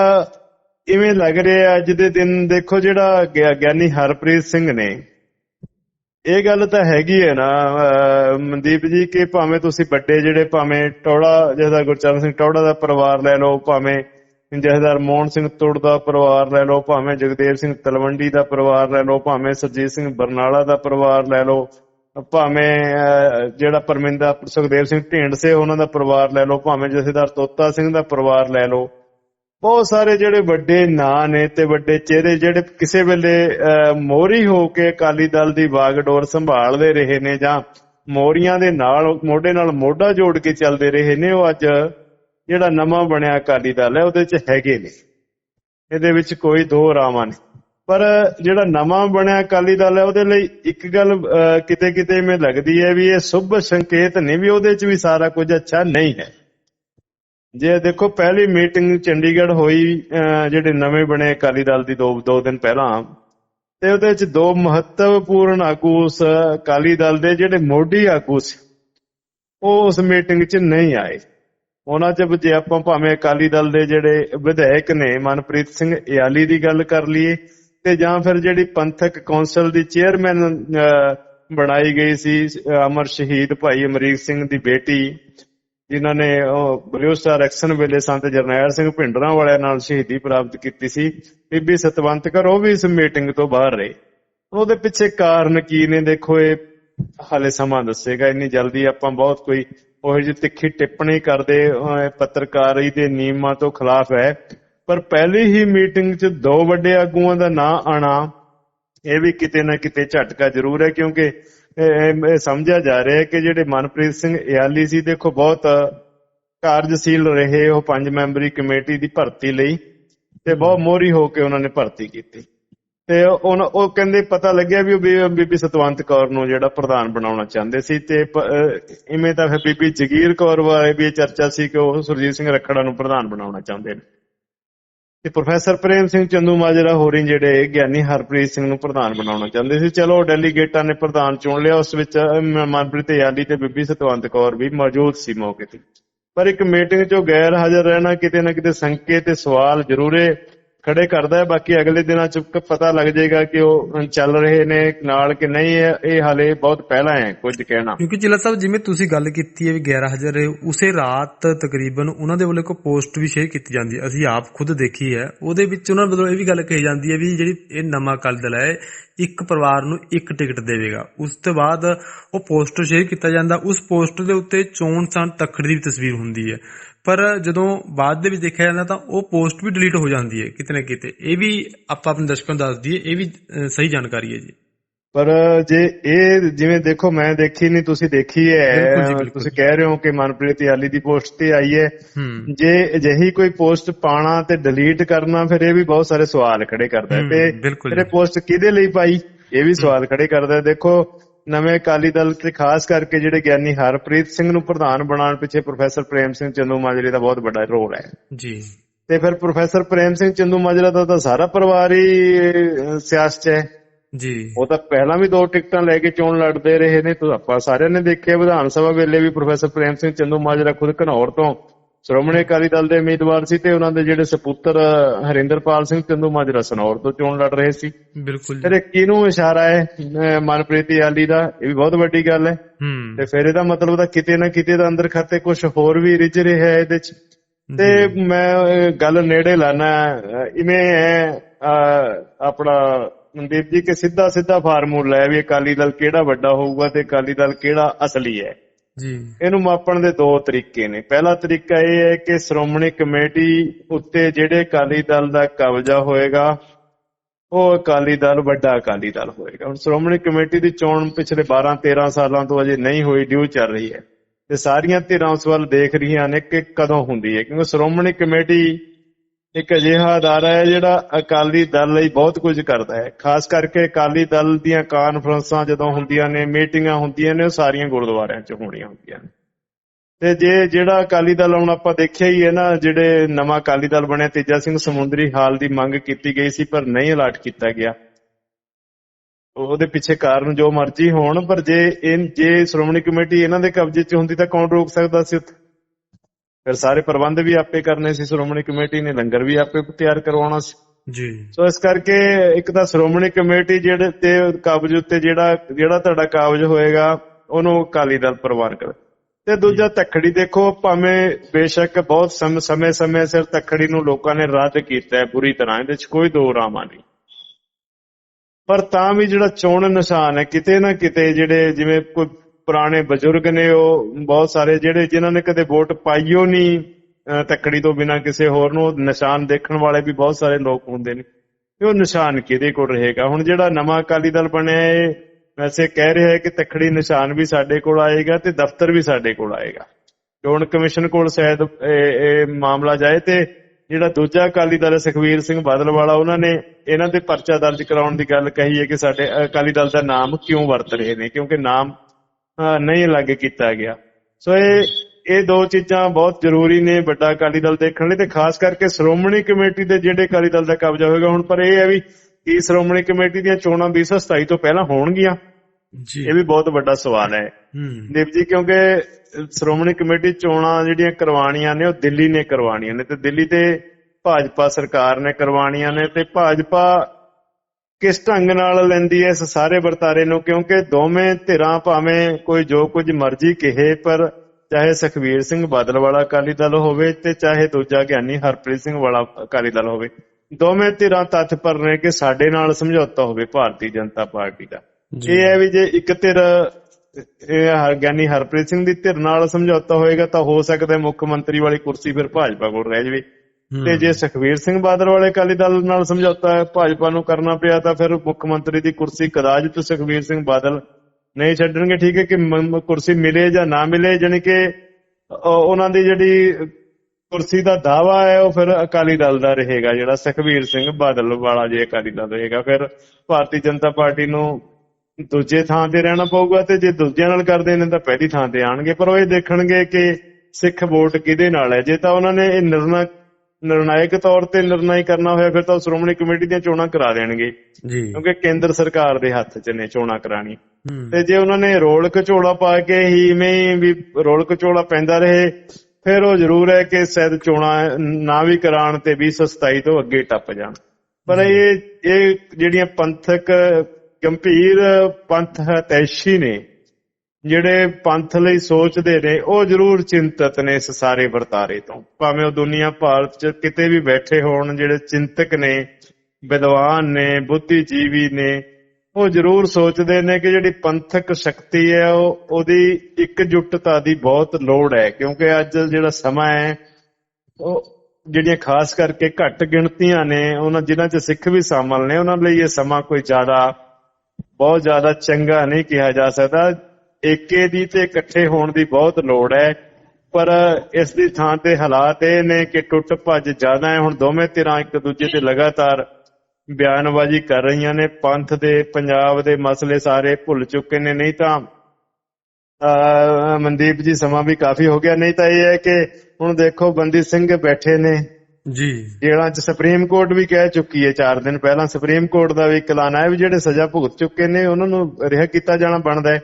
ਇਵੇਂ ਲੱਗ ਰਿਹਾ ਅੱਜ ਦੇ ਦਿਨ ਦੇਖੋ ਜਿਹੜਾ ਗਿਆ- ਗਿਆਨੀ ਹਰਪ੍ਰੀਤ ਸਿੰਘ ਨੇ। ਇਹ ਗੱਲ ਤਾਂ ਹੈਗੀ ਹੈ ਨਾ ਮਨਦੀਪ ਜੀ, ਕਿ ਭਾਵੇਂ ਤੁਸੀਂ ਵੱਡੇ ਜਿਹੜੇ, ਭਾਵੇਂ ਟੌੜਾ, ਜਿਹਦਾ ਗੁਰਚਰਨ ਸਿੰਘ ਟੌੜਾ ਦਾ ਪਰਿਵਾਰ ਲੈ ਲਓ, ਭਾਵੇਂ ਜਥੇਦਾਰ ਮੋਹਨ ਸਿੰਘ ਤੁੜ ਦਾ ਪਰਿਵਾਰ ਲੈ ਲਓ ਭਾਵੇਂ ਜਗਦੇਵ ਸਿੰਘ ਤਲਵੰਡੀ ਦਾ ਪਰਿਵਾਰ ਲੈ ਲਓ ਭਾਵੇਂ ਸਰਜੀਤ ਸਿੰਘ ਬਰਨਾਲਾ ਦਾ ਪਰਿਵਾਰ ਲੈ ਲਓ ਭਾਵੇਂ ਜਿਹੜਾ ਪਰਮਿੰਦਾ ਸੁਖਦੇਵ ਸਿੰਘ ਢੀਂਡਸੇ ਉਹਨਾਂ ਦਾ ਪਰਿਵਾਰ ਲੈ ਲਓ ਭਾਵੇਂ ਜਥੇਦਾਰ ਤੋਤਾ ਸਿੰਘ ਦਾ ਪਰਿਵਾਰ ਲੈ ਲਓ। ਬਹੁਤ ਸਾਰੇ ਜਿਹੜੇ ਵੱਡੇ ਨਾਂ ਨੇ ਤੇ ਵੱਡੇ ਚਿਹਰੇ ਜਿਹੜੇ ਕਿਸੇ ਵੇਲੇ ਅਹ, ਮੋਹਰੀ ਹੋ ਕੇ ਅਕਾਲੀ ਦਲ ਦੀ ਬਾਗਡੋਰ ਸੰਭਾਲਦੇ ਰਹੇ ਨੇ ਜਾਂ ਮੋਰੀਆਂ ਦੇ ਨਾਲ ਮੋਢੇ ਨਾਲ ਮੋਢਾ ਜੋੜ ਕੇ ਚੱਲਦੇ ਰਹੇ ਨੇ ਉਹ ਅੱਜ ਜਿਹੜਾ ਨਵਾਂ ਬਣਿਆ ਅਕਾਲੀ ਦਲ ਹੈ ਉਹਦੇ 'ਚ ਹੈਗੇ ਨੇ। ਇਹਦੇ ਵਿੱਚ ਕੋਈ ਦੋ ਰਾਵਾਂ ਨਹੀਂ। ਪਰ ਜਿਹੜਾ ਨਵਾਂ ਬਣਿਆ ਅਕਾਲੀ ਦਲ ਹੈ ਉਹਦੇ ਲਈ ਇੱਕ ਗੱਲ ਕਿਤੇ ਕਿਤੇ ਮੈਂ ਲੱਗਦੀ ਹੈ ਵੀ ਇਹ ਸੁਭ ਸੰਕੇਤ ਨਹੀਂ ਵੀ ਉਹਦੇ 'ਚ ਵੀ ਸਾਰਾ ਕੁਝ ਅੱਛਾ ਨਹੀਂ ਹੈ। ਜੇ ਦੇਖੋ ਪਹਿਲੀ ਮੀਟਿੰਗ ਚੰਡੀਗੜ੍ਹ ਹੋਈ ਅਹ, ਜਿਹੜੇ ਨਵੇਂ ਬਣੇ ਅਕਾਲੀ ਦਲ ਦੀ ਦੋ ਦੋ ਦਿਨ ਪਹਿਲਾਂ ਤੇ ਉਹਦੇ ਚ ਦੋ ਮਹੱਤਵਪੂਰਨ ਆਗੂ ਉਸ ਅਕਾਲੀ ਦਲ ਦੇ ਜਿਹੜੇ ਮੋਢੀ ਆਗੂ ਸੀ ਉਹ ਉਸ ਮੀਟਿੰਗ 'ਚ ਨਹੀਂ ਆਏ। ਉਹਨਾਂ 'ਚ ਜੇ ਆਪਾਂ ਭਾਵੇਂ ਅਕਾਲੀ ਦਲ ਦੇ ਜਿਹੜੇ ਵਿਧਾਇਕ ਨੇ, ਮਨਪ੍ਰੀਤ ਸਿੰਘ ਇਆਲੀ ਦੀ ਗੱਲ ਕਰ ਲਈਏ, ਤੇ ਜਾਂ ਫਿਰ ਜਿਹੜੀ ਪੰਥਕ ਕੌਂਸਲ ਦੀ ਚੇਅਰਮੈਨ ਬਣਾਈ ਗਈ ਸੀ, ਅਮਰ ਸ਼ਹੀਦ ਭਾਈ ਅਮਰੀਕ ਸਿੰਘ ਦੀ ਬੇਟੀ, ਜਿਨ੍ਹਾਂ ਨੇ ਉਹ ਬਲੂ ਸਟਾਰ ਐਕਸ਼ਨ ਵੇਲੇ ਸੰਤ ਜਰਨੈਲ ਸਿੰਘ ਭਿੰਡਰਾਂ ਵਾਲਿਆਂ ਨਾਲ ਸ਼ਹੀਦੀ ਪ੍ਰਾਪਤ ਕੀਤੀ ਸੀ। ਬੀਬੀ ਸਤਵੰਤ ਕਰ ਉਹ ਵੀ ਇਸ ਮੀਟਿੰਗ ਤੋਂ ਬਾਹਰ ਰਹੇ। ਉਹਦੇ ਪਿੱਛੇ ਕਾਰਨ ਕੀ ਨੇ, ਦੇਖੋ ਇਹ ਹਾਲੇ ਸਮਾਂ ਦੱਸੇਗਾ, ਇੰਨੀ ਜਲਦੀ ਆਪਾਂ ਬਹੁਤ ਕੋਈ ਉਹ ਜਿਹੀ ਤਿੱਖੀ ਟਿੱਪਣੀ ਕਰਦੇ ਪੱਤਰਕਾਰੀ ਦੇ ਨਿਯਮਾਂ ਤੋਂ ਖਿਲਾਫ ਹੈ। ਪਰ ਪਹਿਲੀ ਹੀ ਮੀਟਿੰਗ 'ਚ ਦੋ ਵੱਡੇ ਆਗੂਆਂ ਦਾ ਨਾਂ ਆਣਾ, ਇਹ ਵੀ ਕਿਤੇ ਨਾ ਕਿਤੇ ਝਟਕਾ ਜ਼ਰੂਰ ਹੈ, ਕਿਉਂਕਿ ਸਮਝਿਆ ਜਾ ਰਿਹਾ ਹੈ ਕਿ ਜਿਹੜੇ ਮਨਪ੍ਰੀਤ ਸਿੰਘ ਇਆਲੀ ਸੀ, ਦੇਖੋ ਬਹੁਤ ਕਾਰਜਸ਼ੀਲ ਰਹੇ ਉਹ ਪੰਜ ਮੈਂਬਰੀ ਕਮੇਟੀ ਦੀ ਭਰਤੀ ਲਈ ਤੇ ਬਹੁਤ ਮੋਹਰੀ ਹੋ ਕੇ ਉਹਨਾਂ ਨੇ ਭਰਤੀ ਕੀਤੀ। ਤੇ ਉਹ ਕਹਿੰਦੇ ਪਤਾ ਲੱਗਿਆ ਵੀ ਉਹ ਬੀਬੀ ਸਤਵੰਤ ਕੌਰ ਨੂੰ ਜਿਹੜਾ ਪ੍ਰਧਾਨ ਬਣਾਉਣਾ ਚਾਹੁੰਦੇ ਸੀ ਤੇ ਇਵੇਂ ਤਾਂ ਫਿਰ ਬੀਬੀ ਜਗੀਰ ਕੌਰ ਬਾਰੇ ਵੀ ਇਹ ਚਰਚਾ ਸੀ ਕਿ ਉਹ ਸੁਰਜੀਤ ਸਿੰਘ ਰੱਖੜਾ ਨੂੰ ਪ੍ਰਧਾਨ ਬਣਾਉਣਾ ਚਾਹੁੰਦੇ ਨੇ। ਤੇ ਪ੍ਰੋਫੈਸਰ ਪ੍ਰੇਮ ਸਿੰਘ ਚੰਦੂ ਮਾਜਰਾ ਹੋਰੀ ਜਿਹੜੇ ਗਿਆਨੀ ਹਰਪ੍ਰੀਤ ਸਿੰਘ ਨੂੰ ਪ੍ਰਧਾਨ ਬਣਾਉਣਾ ਚਾਹੁੰਦੇ ਸੀ। ਚਲੋ ਡੈਲੀਗੇਟਾਂ ਨੇ ਪ੍ਰਧਾਨ ਚੁਣ ਲਿਆ, ਉਸ ਵਿੱਚ ਮਨਪ੍ਰੀਤ ਯਾਲੀ ਤੇ ਬੀਬੀ ਸਤਵੰਤ ਕੌਰ ਵੀ ਮੌਜੂਦ ਸੀ ਮੌਕੇ ਤੇ। ਪਰ ਇੱਕ ਮੀਟਿੰਗ 'ਚੋਂ ਗੈਰ ਹਾਜ਼ਰ ਰਹਿਣਾ ਕਿਤੇ ਨਾ ਕਿਤੇ ਸੰਕੇਤ ਤੇ ਸਵਾਲ ਜ਼ਰੂਰੇ ਖੜੇ ਕਰਦਾ ਹੈ, ਬਾਕੀ ਅਗਲੇ ਦਿਨਾਂ 'ਚ ਪਤਾ ਲੱਗ ਜਾਏਗਾ ਕਿ ਉਹ ਚੱਲ ਰਹੇ ਨੇ ਨਾਲ ਕਿ ਨਹੀਂ, ਇਹ ਹਾਲੇ ਬਹੁਤ ਪਹਿਲਾਂ ਹੈ, ਕੁਝ ਕਹਿਣਾ। ਕਿਉਂਕਿ ਜ਼ਿਲ੍ਹਾ ਸਾਹਿਬ, ਜਿਵੇਂ ਤੁਸੀਂ ਗੱਲ ਕੀਤੀ ਹੈ ਵੀ 11000 ਰਹੇ ਉਸੇ ਰਾਤ ਤਕਰੀਬਨ ਉਹਨਾਂ ਦੇ ਵੱਲੋਂ ਇੱਕ ਪੋਸਟ ਵੀ ਸ਼ੇਅਰ ਕੀਤੀ ਜਾਂਦੀ ਅਸੀਂ ਆਪ ਖੁਦ ਦੇਖੀ ਹੈ। ਉਹਦੇ ਵਿੱਚ ਉਹਨਾਂ ਵੱਲੋਂ ਇਹ ਵੀ ਗੱਲ ਕਹੀ ਜਾਂਦੀ ਹੈ ਵੀ ਜਿਹੜੀ ਇਹ ਨਵਾਂ ਅਕਾਲੀ ਦਲ ਹੈ ਇੱਕ ਪਰਿਵਾਰ ਨੂੰ ਇੱਕ ਟਿਕਟ ਦੇਵੇਗਾ। ਉਸ ਤੋਂ ਬਾਅਦ ਉਹ ਪੋਸਟਰ ਸ਼ੇਅਰ ਕੀਤਾ ਜਾਂਦਾ। ਉਸ ਪੋਸਟਰ ਦੇ ਉੱਤੇ ਚੋਣ ਸੰਤ ਤਖੜੀ ਦੀ ਵੀ ਤਸਵੀਰ ਹੁੰਦੀ ਹੈ। ਪਰ ਜਦੋਂ ਬਾਅਦ ਦੇ ਵਿੱਚ ਦੇਖਿਆ ਜਾਂਦਾ ਤਾਂ ਉਹ ਪੋਸਟ ਵੀ ਡਿਲੀਟ ਹੋ ਜਾਂਦੀ ਹੈ ਕਿਤੇ ਨਾ ਕਿਤੇ। ਇਹ ਵੀ ਆਪਾਂ ਆਪਣੇ ਦਰਸ਼ਕਾਂ ਨੂੰ ਦੱਸ ਦਈਏ, ਇਹ ਵੀ ਸਹੀ ਜਾਣਕਾਰੀ ਹੈ ਜੀ। ਪਰ ਜੇ ਇਹ ਜਿਵੇਂ ਦੇਖੋ ਮੈਂ ਦੇਖੀ ਨਹੀਂ ਤੁਸੀਂ ਦੇਖੀ ਹੈ। ਤੁਸੀਂ ਕਹਿ ਰਹੇ ਹੋ ਕਿ ਮਨਪ੍ਰੀਤ ਯਾਲੀ ਦੀ ਪੋਸਟ ਤੇ ਆਈ ਹੈ। ਜੇ ਅਜਿਹੀ ਕੋਈ ਪੋਸਟ ਪਾਣਾ ਤੇ ਡਿਲੀਟ ਕਰਨਾ ਫਿਰ ਇਹ ਵੀ ਬਹੁਤ ਸਾਰੇ ਸਵਾਲ ਖੜੇ ਕਰਦਾ ਹੈ ਤੇ ਜੀ। ਪੋਸਟ ਕਿਹਦੇ ਲਈ ਪਾਈ? ਇਹ ਵੀ ਸਵਾਲ ਖੜੇ ਕਰਦਾ ਦੇਖੋ ਨਵੇਂ ਅਕਾਲੀ ਦਲ ਤੇ ਖਾਸ ਕਰਕੇ ਜਿਹੜੇ ਗਿਆਨੀ ਹਰਪ੍ਰੀਤ ਸਿੰਘ ਨੂੰ ਪ੍ਰਧਾਨ ਬਣਾਉਣ ਪਿੱਛੇ ਪ੍ਰੋਫੈਸਰ ਪ੍ਰੇਮ ਸਿੰਘ ਚੰਦੂ ਮਾਜਰੇ ਦਾ ਬਹੁਤ ਵੱਡਾ ਰੋਲ ਹੈ ਜੀ। ਤੇ ਫਿਰ ਪ੍ਰੋਫੈਸਰ ਪ੍ਰੇਮ ਸਿੰਘ ਚੰਦੂ ਮਾਜਰਾ ਦਾ ਤਾਂ ਸਾਰਾ ਪਰਿਵਾਰ ਹੀ ਸਿਆਸਤ ਹੈ ਜੀ। ਉਹ ਤਾਂ ਪਹਿਲਾਂ ਵੀ ਦੋ ਟਿਕਟਾਂ ਲੈ ਕੇ ਚੋਣ ਲੜਦੇ ਰਹੇ ਨੇ ਤੇ ਆਪਾਂ ਸਾਰਿਆਂ ਨੇ ਦੇਖਿਆ ਵਿਧਾਨ ਸਭਾ ਵੇਲੇ ਵੀ ਪ੍ਰੋਫੈਸਰ ਪ੍ਰੇਮ ਸਿੰਘ ਚੰਦੂ ਮਾਜਰਾ ਖੁਦ ਘਨੌਰ ਤੋਂ ਸ਼੍ਰੋਮਣੀ ਅਕਾਲੀ ਦਲ ਦੇ ਉਮੀਦਵਾਰ ਸੀ ਤੇ ਉਹਨਾਂ ਦੇ ਜਿਹੜੇ ਸਪੁੱਤਰ ਹਰਿੰਦਰਪਾਲ ਸਿੰਘ ਚੰਦੂ ਮਾਜਰਾ ਸਨੌਰ ਤੋਂ ਚੋਣ ਲੜ ਰਹੇ ਸੀ। ਬਿਲਕੁਲ ਫਿਰ ਕਿਹਨੂੰ ਇਸ਼ਾਰਾ ਹੈ ਮਨਪ੍ਰੀਤ ਯਾਲੀ ਦਾ? ਇਹ ਵੀ ਬਹੁਤ ਵੱਡੀ ਗੱਲ ਹੈ। ਤੇ ਫਿਰ ਇਹਦਾ ਮਤਲਬ ਤਾਂ ਕਿਤੇ ਨਾ ਕਿਤੇ ਦਾ ਅੰਦਰ ਖਾਤੇ ਕੁਝ ਹੋਰ ਵੀ ਰਿਜ ਰਿਹਾ ਹੈ ਇਹਦੇ ਚ। ਤੇ ਮੈਂ ਗੱਲ ਨੇੜੇ ਲਾਣਾ ਇਵੇਂ ਹੈ ਆਪਣਾ ਮਨਦੀਪ ਜੀ ਕਿ ਸਿੱਧਾ ਸਿੱਧਾ ਫਾਰਮੂਲਾ ਹੈ ਵੀ ਅਕਾਲੀ ਦਲ ਕਿਹੜਾ ਵੱਡਾ ਹੋਊਗਾ ਤੇ ਅਕਾਲੀ ਦਲ ਕਿਹੜਾ ਅਸਲੀ ਹੈ। ਜੀ। ਇਹਨੂੰ ਮਾਪਣ ਦੇ ਦੋ ਤਰੀਕੇ ਨੇ। ਪਹਿਲਾ ਤਰੀਕਾ ਇਹ ਹੈ ਕਿ ਸ਼੍ਰੋਮਣੀ ਕਮੇਟੀ ਉੱਤੇ ਜਿਹੜੇ ਅਕਾਲੀ ਦਲ ਦਾ ਕਬਜ਼ਾ ਹੋਏਗਾ ਉਹ ਅਕਾਲੀ ਦਲ ਵੱਡਾ ਅਕਾਲੀ ਦਲ ਹੋਏਗਾ। ਹੁਣ ਸ਼੍ਰੋਮਣੀ ਕਮੇਟੀ ਦੀ ਚੋਣ ਪਿਛਲੇ 12 13 ਸਾਲਾਂ ਤੋਂ ਅਜੇ ਨਹੀਂ ਹੋਈ ਡਿਊ ਚੱਲ ਰਹੀ ਹੈ। ਤੇ ਸਾਰੀਆਂ ਧਿਰਾਂ ਉਸ ਵੱਲ ਦੇਖ ਰਹੀਆਂ ਨੇ ਕਿ ਕਦੋਂ ਹੁੰਦੀ ਹੈ ਕਿਉਂਕਿ ਸ਼੍ਰੋਮਣੀ ਕਮੇਟੀ ਇੱਕ ਅਜਿਹਾ ਅਦਾਰਾ ਹੈ ਜਿਹੜਾ ਅਕਾਲੀ ਦਲ ਲਈ ਬਹੁਤ ਕੁਝ ਕਰਦਾ ਹੈ। ਖਾਸ ਕਰਕੇ ਅਕਾਲੀ ਦਲ ਦੀਆਂ ਕਾਨਫਰੰਸਾਂ ਜਦੋਂ ਹੁੰਦੀਆਂ ਨੇ, ਮੀਟਿੰਗਾਂ ਹੁੰਦੀਆਂ ਨੇ, ਉਹ ਸਾਰੀਆਂ ਗੁਰਦੁਆਰਿਆਂ 'ਚ ਹੋਣੀਆਂ ਹੁੰਦੀਆਂ ਨੇ। ਤੇ ਜੇ ਜਿਹੜਾ ਅਕਾਲੀ ਦਲ ਹੁਣ ਆਪਾਂ ਦੇਖਿਆ ਹੀ ਹੈ ਨਾ, ਜਿਹੜੇ ਨਵਾਂ ਅਕਾਲੀ ਦਲ ਬਣਿਆ, ਤੇਜਾ ਸਿੰਘ ਸਮੁੰਦਰੀ ਹਾਲ ਦੀ ਮੰਗ ਕੀਤੀ ਗਈ ਸੀ, ਪਰ ਨਹੀਂ ਅਲਾਟ ਕੀਤਾ ਗਿਆ। ਉਹਦੇ ਪਿੱਛੇ ਕਾਰਨ ਜੋ ਮਰਜ਼ੀ ਹੋਣ, ਪਰ ਜੇ ਇਹ, ਜੇ ਸ਼੍ਰੋਮਣੀ ਕਮੇਟੀ ਇਹਨਾਂ ਦੇ ਕਬਜ਼ੇ 'ਚ ਹੁੰਦੀ ਤਾਂ ਕੌਣ ਰੋਕ ਸਕਦਾ ਸੀ ਉੱਥੇ? ਫਿਰ ਸਾਰੇ ਪ੍ਰਬੰਧ ਵੀ ਆਪੇ ਕਰਨੇ ਸੀ ਸ਼੍ਰੋਮਣੀ ਕਮੇਟੀ ਨੇ ਲੰਗਰ ਵੀ ਆਪੇ ਤਿਆਰ ਕਰਵਾਉਣਾ ਸੀ। ਜੀ। ਸੋ ਇਸ ਕਰਕੇ ਇੱਕ ਤਾਂ ਸ਼੍ਰੋਮਣੀ ਕਮੇਟੀ ਜਿਹੜੇ ਤੇ ਕਾਬਜ ਉੱਤੇ ਜਿਹੜਾ ਜਿਹੜਾ ਤੁਹਾਡਾ ਕਾਬਜ ਹੋਏਗਾ ਉਹਨੂੰ ਅਕਾਲੀ ਦਲ ਪ੍ਰਵਾਨ ਕਰ। ਤੇ ਦੂਜਾ ਤਖੜੀ ਦੇਖੋ ਭਾਵੇਂ ਬੇਸ਼ੱਕ ਬਹੁਤ ਸਮ- ਸਮੇਂ ਸਿਰ ਤਖੜੀ ਨੂੰ ਲੋਕਾਂ ਨੇ ਰੱਦ ਕੀਤਾ ਹੈ ਬੁਰੀ ਤਰ੍ਹਾਂ ਇਹਦੇ 'ਚ ਕੋਈ ਦੋ ਰਾਮਾ ਨਹੀਂ। ਪਰ ਤਾਂ ਵੀ ਜਿਹੜਾ ਚੋਣ ਨਿਸ਼ਾਨ ਹੈ ਕਿਤੇ ਨਾ ਕਿਤੇ ਜਿਹੜੇ ਜਿਵੇਂ ਕੋਈ ਪੁਰਾਣੇ ਬਜ਼ੁਰਗ ਨੇ ਉਹ ਬਹੁਤ ਸਾਰੇ ਜਿਹੜੇ ਜਿਨ੍ਹਾਂ ਨੇ ਕਦੇ ਵੋਟ ਪਾਈਓ ਨਹੀਂ ਤੱਕੜੀ ਤੋਂ ਬਿਨਾ ਕਿਸੇ ਹੋਰ ਨੂੰ ਨਿਸ਼ਾਨ ਦੇਖਣ ਵਾਲੇ ਵੀ ਬਹੁਤ ਸਾਰੇ ਲੋਕ ਹੁੰਦੇ ਨੇ। ਉਹ ਨਿਸ਼ਾਨ ਕਿਹਦੇ ਕੋਲ ਰਹੇਗਾ? ਹੁਣ ਜਿਹੜਾ ਨਵਾਂ ਅਕਾਲੀ ਦਲ ਬਣਿਆ ਇਹ ਵੈਸੇ ਕਹਿ ਰਿਹਾ ਹੈ ਕਿ ਤੱਕੜੀ ਨਿਸ਼ਾਨ ਵੀ ਸਾਡੇ ਕੋਲ ਆਏਗਾ ਤੇ ਦਫ਼ਤਰ ਵੀ ਸਾਡੇ ਕੋਲ ਆਏਗਾ। ਚੋਣ ਕਮਿਸ਼ਨ ਕੋਲ ਸ਼ਾਇਦ ਇਹ ਮਾਮਲਾ ਜਾਏ ਤੇ ਜਿਹੜਾ ਦੂਜਾ ਅਕਾਲੀ ਦਲ ਹੈ, ਸੁਖਬੀਰ ਸਿੰਘ ਬਾਦਲ ਵਾਲਾ ਉਹਨਾਂ ਨੇ ਇਹਨਾਂ ਤੇ ਪਰਚਾ ਦਰਜ ਕਰਾਉਣ ਦੀ ਗੱਲ ਕਹੀ ਹੈ ਕਿ ਸਾਡੇ ਅਕਾਲੀ ਦਲ ਦਾ ਨਾਮ ਕਿਉਂ ਵਰਤ ਰਹੇ ਨੇ? ਕਿਉਂਕਿ ਨਾਮ ਨਹੀਂ ਅਲੱਗ ਕੀਤਾ ਗਿਆ। ਸੋ ਇਹ ਇਹ ਦੋ ਚੀਜ਼ਾਂ ਬਹੁਤ ਜ਼ਰੂਰੀ ਨੇ ਵੱਡਾ ਅਕਾਲੀ ਦਲ ਦੇਖਣ ਲਈ ਤੇ ਖਾਸ ਕਰਕੇ ਸ਼੍ਰੋਮਣੀ ਕਮੇਟੀ ਦੇ ਜਿਹੜੇ ਅਕਾਲੀ ਦਲ ਦਾ ਕਬਜ਼ਾ ਹੋਏਗਾ ਹੁਣ ਪਰ ਇਹ ਹੈ ਵੀ ਕੀ ਸ਼੍ਰੋਮਣੀ ਕਮੇਟੀ ਦੀਆਂ ਚੋਣਾਂ 2027 ਤੋਂ ਪਹਿਲਾਂ ਹੋਣਗੀਆਂ। ਜੀ। ਇਹ ਵੀ ਬਹੁਤ ਵੱਡਾ ਸਵਾਲ ਹੈ। ਦੇਵ ਜੀ ਕਿਉਂਕਿ ਸ਼੍ਰੋਮਣੀ ਕਮੇਟੀ ਚੋਣਾਂ ਜਿਹੜੀਆਂ ਕਰਵਾਉਣੀਆਂ ਨੇ ਉਹ ਦਿੱਲੀ ਨੇ ਕਰਵਾਉਣੀਆਂ ਨੇ ਤੇ ਦਿੱਲੀ ਤੇ ਭਾਜਪਾ ਸਰਕਾਰ ਨੇ ਕਰਵਾਉਣੀਆਂ ਨੇ ਤੇ ਭਾਜਪਾ ਕਿਸ ਢੰਗ ਨਾਲ ਲੈਂਦੀ ਹੈ ਇਸ ਸਾਰੇ ਵਰਤਾਰੇ ਨੂੰ? ਕਿਉਂਕਿ ਦੋਵੇਂ ਧਿਰਾਂ ਭਾਵੇਂ ਕੋਈ ਜੋ ਕੁਝ ਮਰਜ਼ੀ ਕਹੇ ਪਰ ਚਾਹੇ ਸੁਖਬੀਰ ਸਿੰਘ ਬਾਦਲ ਵਾਲਾ ਅਕਾਲੀ ਦਲ ਹੋਵੇ ਤੇ ਚਾਹੇ ਦੂਜਾ ਗਿਆਨੀ ਹਰਪ੍ਰੀਤ ਸਿੰਘ ਵਾਲਾ ਅਕਾਲੀ ਦਲ ਹੋਵੇ ਦੋਵੇਂ ਧਿਰਾਂ ਤੱਥ ਪਰ ਨੇ ਕਿ ਸਾਡੇ ਨਾਲ ਸਮਝੌਤਾ ਹੋਵੇ ਭਾਰਤੀ ਜਨਤਾ ਪਾਰਟੀ ਦਾ। ਇਹ ਹੈ ਵੀ ਜੇ ਇੱਕ ਧਿਰ ਇਹ ਗਿਆਨੀ ਹਰਪ੍ਰੀਤ ਸਿੰਘ ਦੀ ਧਿਰ ਨਾਲ ਸਮਝੌਤਾ ਹੋਏਗਾ ਤਾਂ ਹੋ ਸਕਦਾ ਮੁੱਖ ਮੰਤਰੀ ਵਾਲੀ ਕੁਰਸੀ ਫਿਰ ਭਾਜਪਾ ਕੋਲ ਰਹਿ ਜਾਵੇ। ਤੇ ਜੇ ਸੁਖਵੀਰ ਸਿੰਘ ਬਾਦਲ ਵਾਲੇ ਅਕਾਲੀ ਦਲ ਨਾਲ ਸਮਝੌਤਾ ਹੈ, ਭਾਜਪਾ ਨੂੰ ਕਰਨਾ ਪਿਆ ਤਾਂ ਫਿਰ ਮੁੱਖ ਮੰਤਰੀ ਦੀ ਕੁਰਸੀ ਕਦਾਚ ਤੇ ਸੁਖਵੀਰ ਸਿੰਘ ਬਾਦਲ ਨਹੀਂ ਛੱਡਣਗੇ। ਠੀਕ ਹੈ ਕਿ ਕੁਰਸੀ ਮਿਲੇ ਜਾਂ ਨਾ ਮਿਲੇ ਜਾਣੀ ਕਿ ਉਹਨਾਂ ਦੀ ਜਿਹੜੀ ਕੁਰਸੀ ਦਾ ਦਾਵਾ ਹੈ ਉਹ ਫਿਰ ਅਕਾਲੀ ਦਲ ਦਾ ਰਹੇਗਾ ਜਿਹੜਾ ਸੁਖਵੀਰ ਸਿੰਘ ਬਾਦਲ ਵਾਲਾ ਜੇ ਅਕਾਲੀ ਦਲ ਰਹੇਗਾ। ਫਿਰ ਭਾਰਤੀ ਜਨਤਾ ਪਾਰਟੀ ਨੂੰ ਦੂਜੇ ਥਾਂ ਤੇ ਰਹਿਣਾ ਪਊਗਾ ਤੇ ਜੇ ਦੂਜਿਆਂ ਨਾਲ ਕਰਦੇ ਨੇ ਤਾਂ ਪਹਿਲੀ ਥਾਂ ਤੇ ਆਣਗੇ। ਪਰ ਉਹ ਇਹ ਦੇਖਣਗੇ ਕਿ ਸਿੱਖ ਵੋਟ ਕਿਹਦੇ ਨਾਲ ਹੈ? ਜੇ ਤਾਂ ਉਹਨਾਂ ਨੇ ਇਹ ਨਿਰਣਾ ਨਿਰਣਾਇਕ ਤੌਰ ਤੇ ਨਿਰਣਾ ਕਰਨਾ ਹੋਇਆ ਫਿਰ ਤਾਂ ਸ਼੍ਰੋਮਣੀ ਕਮੇਟੀ ਦੀਆਂ ਚੋਣਾਂ ਕਰਾ ਦੇਣਗੇ। ਜੀ। ਕਿਉਂਕਿ ਕੇਂਦਰ ਸਰਕਾਰ ਦੇ ਹੱਥ 'ਚ ਨੇ ਚੋਣਾਂ ਕਰਾਣੀ ਤੇ ਜੇ ਉਹਨਾਂ ਨੇ ਰੋਲ ਘਚੋਲਾ ਪਾ ਕੇ ਹੀ ਹੀ ਵੀ ਰੋਲ ਘਚੋਲਾ ਪੈਂਦਾ ਰਹੇ ਫਿਰ ਉਹ ਜ਼ਰੂਰ ਹੈ ਕਿ ਸ਼ਾਇਦ ਚੋਣਾਂ ਨਾ ਵੀ ਕਰਾਣ ਤੇ 2027 ਤੋਂ ਅੱਗੇ ਟੱਪ ਜਾਣ। ਪਰ ਇਹ ਇਹ ਜਿਹੜੀਆਂ ਪੰਥਕ ਗੰਭੀਰ ਪੰਥ ਹਤੈਸ਼ੀ ਨੇ ਜਿਹੜੇ ਪੰਥ ਲਈ ਸੋਚਦੇ ਨੇ, ਉਹ ਜ਼ਰੂਰ ਚਿੰਤਤ ਨੇ ਇਸ ਸਾਰੇ ਵਰਤਾਰੇ ਤੋਂ। ਭਾਵੇਂ ਉਹ ਦੁਨੀਆ ਭਾਰਤ 'ਚ ਕਿਤੇ ਵੀ ਬੈਠੇ ਹੋਣ, ਜਿਹੜੇ ਚਿੰਤਕ ਨੇ, ਵਿਦਵਾਨ ਨੇ, ਬੁੱਧੀਜੀਵੀ ਨੇ, ਉਹ ਜ਼ਰੂਰ ਸੋਚਦੇ ਨੇ ਕਿ ਜਿਹੜੀ ਪੰਥਕ ਸ਼ਕਤੀ ਹੈ, ਉਹ ਉਹਦੀ ਇਕਜੁੱਟਤਾ ਦੀ ਬਹੁਤ ਲੋੜ ਹੈ। ਕਿਉਂਕਿ ਅੱਜ ਜਿਹੜਾ ਸਮਾਂ ਹੈ, ਉਹ ਜਿਹੜੀਆਂ ਖਾਸ ਕਰਕੇ ਘੱਟ ਗਿਣਤੀਆਂ ਨੇ, ਉਹਨਾਂ ਜਿਨ੍ਹਾਂ 'ਚ ਸਿੱਖ ਵੀ ਸ਼ਾਮਲ ਨੇ, ਉਹਨਾਂ ਲਈ ਇਹ ਸਮਾਂ ਕੋਈ ਜ਼ਿਆਦਾ, ਬਹੁਤ ਜ਼ਿਆਦਾ ਚੰਗਾ ਨਹੀਂ ਕਿਹਾ ਜਾ ਸਕਦਾ। ਏਕੇ ਦੀ ਤੇ ਇਕੱਠੇ ਹੋਣ ਦੀ ਬਹੁਤ ਲੋੜ ਹੈ ਪਰ ਇਸ ਦੀ ਥਾਂ ਤੇ ਹਾਲਾਤ ਇਹ ਨੇ ਕਿ ਟੁੱਟ ਭੱਜ ਜ਼ਿਆਦਾ ਹੈ। ਹੁਣ ਦੋਵੇਂ ਧਿਰਾਂ ਇੱਕ ਦੂਜੇ ਤੇ ਲਗਾਤਾਰ ਬਿਆਨਬਾਜ਼ੀ ਕਰ ਰਹੀਆਂ ਨੇ। ਪੰਥ ਦੇ ਪੰਜਾਬ ਦੇ ਮਸਲੇ ਸਾਰੇ ਭੁੱਲ ਚੁੱਕੇ ਨੇ। ਨਹੀਂ ਤਾਂ ਮਨਦੀਪ ਜੀ ਸਮਾਂ ਵੀ ਕਾਫੀ ਹੋ ਗਿਆ। ਨਹੀਂ ਤਾਂ ਇਹ ਹੈ ਕਿ ਹੁਣ ਦੇਖੋ ਬੰਦੀ ਸਿੰਘ ਬੈਠੇ ਨੇ। ਜੀ। ਜੇਲ੍ਹਾਂ 'ਚ ਸੁਪਰੀਮ ਕੋਰਟ ਵੀ ਕਹਿ ਚੁੱਕੀ ਹੈ 4 ਦਿਨ ਪਹਿਲਾਂ। ਸੁਪਰੀਮ ਕੋਰਟ ਦਾ ਵੀ ਐਲਾਨ ਆਇਆ ਵੀ ਜਿਹੜੇ ਸਜ਼ਾ ਭੁਗਤ ਚੁੱਕੇ ਨੇ ਉਹਨਾਂ ਨੂੰ ਰਿਹਾ ਕੀਤਾ ਜਾਣਾ ਬਣਦਾ ਹੈ।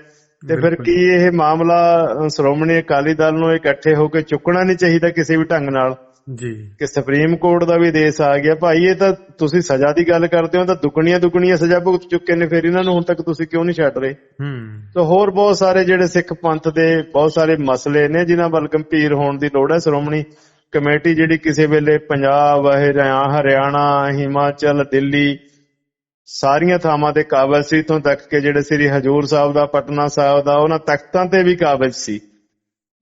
ਤੇ ਫਿਰ। ਕੀ ਇਹ ਮਾਮਲਾ ਸ਼੍ਰੋਮਣੀ ਅਕਾਲੀ ਦਲ ਨੂੰ ਇਕੱਠੇ ਹੋ ਕੇ ਚੁੱਕਣਾ ਨਹੀਂ ਚਾਹੀਦਾ ਕਿਸੇ ਵੀ ਢੰਗ ਨਾਲ? ਜੀ। ਕਿ ਸੁਪਰੀਮ ਕੋਰਟ ਦਾ ਵੀ ਦੇਸ਼ ਆ ਗਿਆ। ਭਾਈ ਇਹ ਤਾਂ ਤੁਸੀਂ ਸਜ਼ਾ ਦੀ ਗੱਲ ਕਰਦੇ ਹੋ ਤਾਂ ਦੁੱਗਣੀਆਂ ਦੁੱਗਣੀਆਂ ਸਜ਼ਾ ਭੁਗਤ ਚੁੱਕੇ ਨੇ ਫਿਰ ਇਹਨਾਂ ਨੂੰ ਹੁਣ ਤੱਕ ਤੁਸੀਂ ਕਿਉਂ ਨਹੀਂ ਛੱਡ ਰਹੇ? ਹੂੰ। ਸੋ ਹੋਰ ਬਹੁਤ ਸਾਰੇ ਜਿਹੜੇ ਸਿੱਖ ਪੰਥ ਦੇ ਬਹੁਤ ਸਾਰੇ ਮਸਲੇ ਨੇ ਜਿਨ੍ਹਾਂ ਵੱਲ ਗੰਭੀਰ ਹੋਣ ਦੀ ਲੋੜ ਹੈ। ਸ਼੍ਰੋਮਣੀ ਕਮੇਟੀ ਜਿਹੜੀ ਕਿਸੇ ਵੇਲੇ ਪੰਜਾਬ ਹਰਿਆ- ਹਰਿਆਣਾ ਹਿਮਾਚਲ ਦਿੱਲੀ ਸਾਰੀਆਂ ਥਾਵਾਂ ਤੇ ਕਾਬਲ ਸੀ ਇਥੋਂ ਤੱਕ ਕਿ ਜਿਹੜੇ ਸ੍ਰੀ ਹਜੂਰ ਸਾਹਿਬ ਦਾ ਪਟਨਾ ਸਾਹਿਬ ਦਾ ਉਹਨਾਂ ਤਖਤਾਂ ਤੇ ਵੀ ਕਾਬਲ ਸੀ।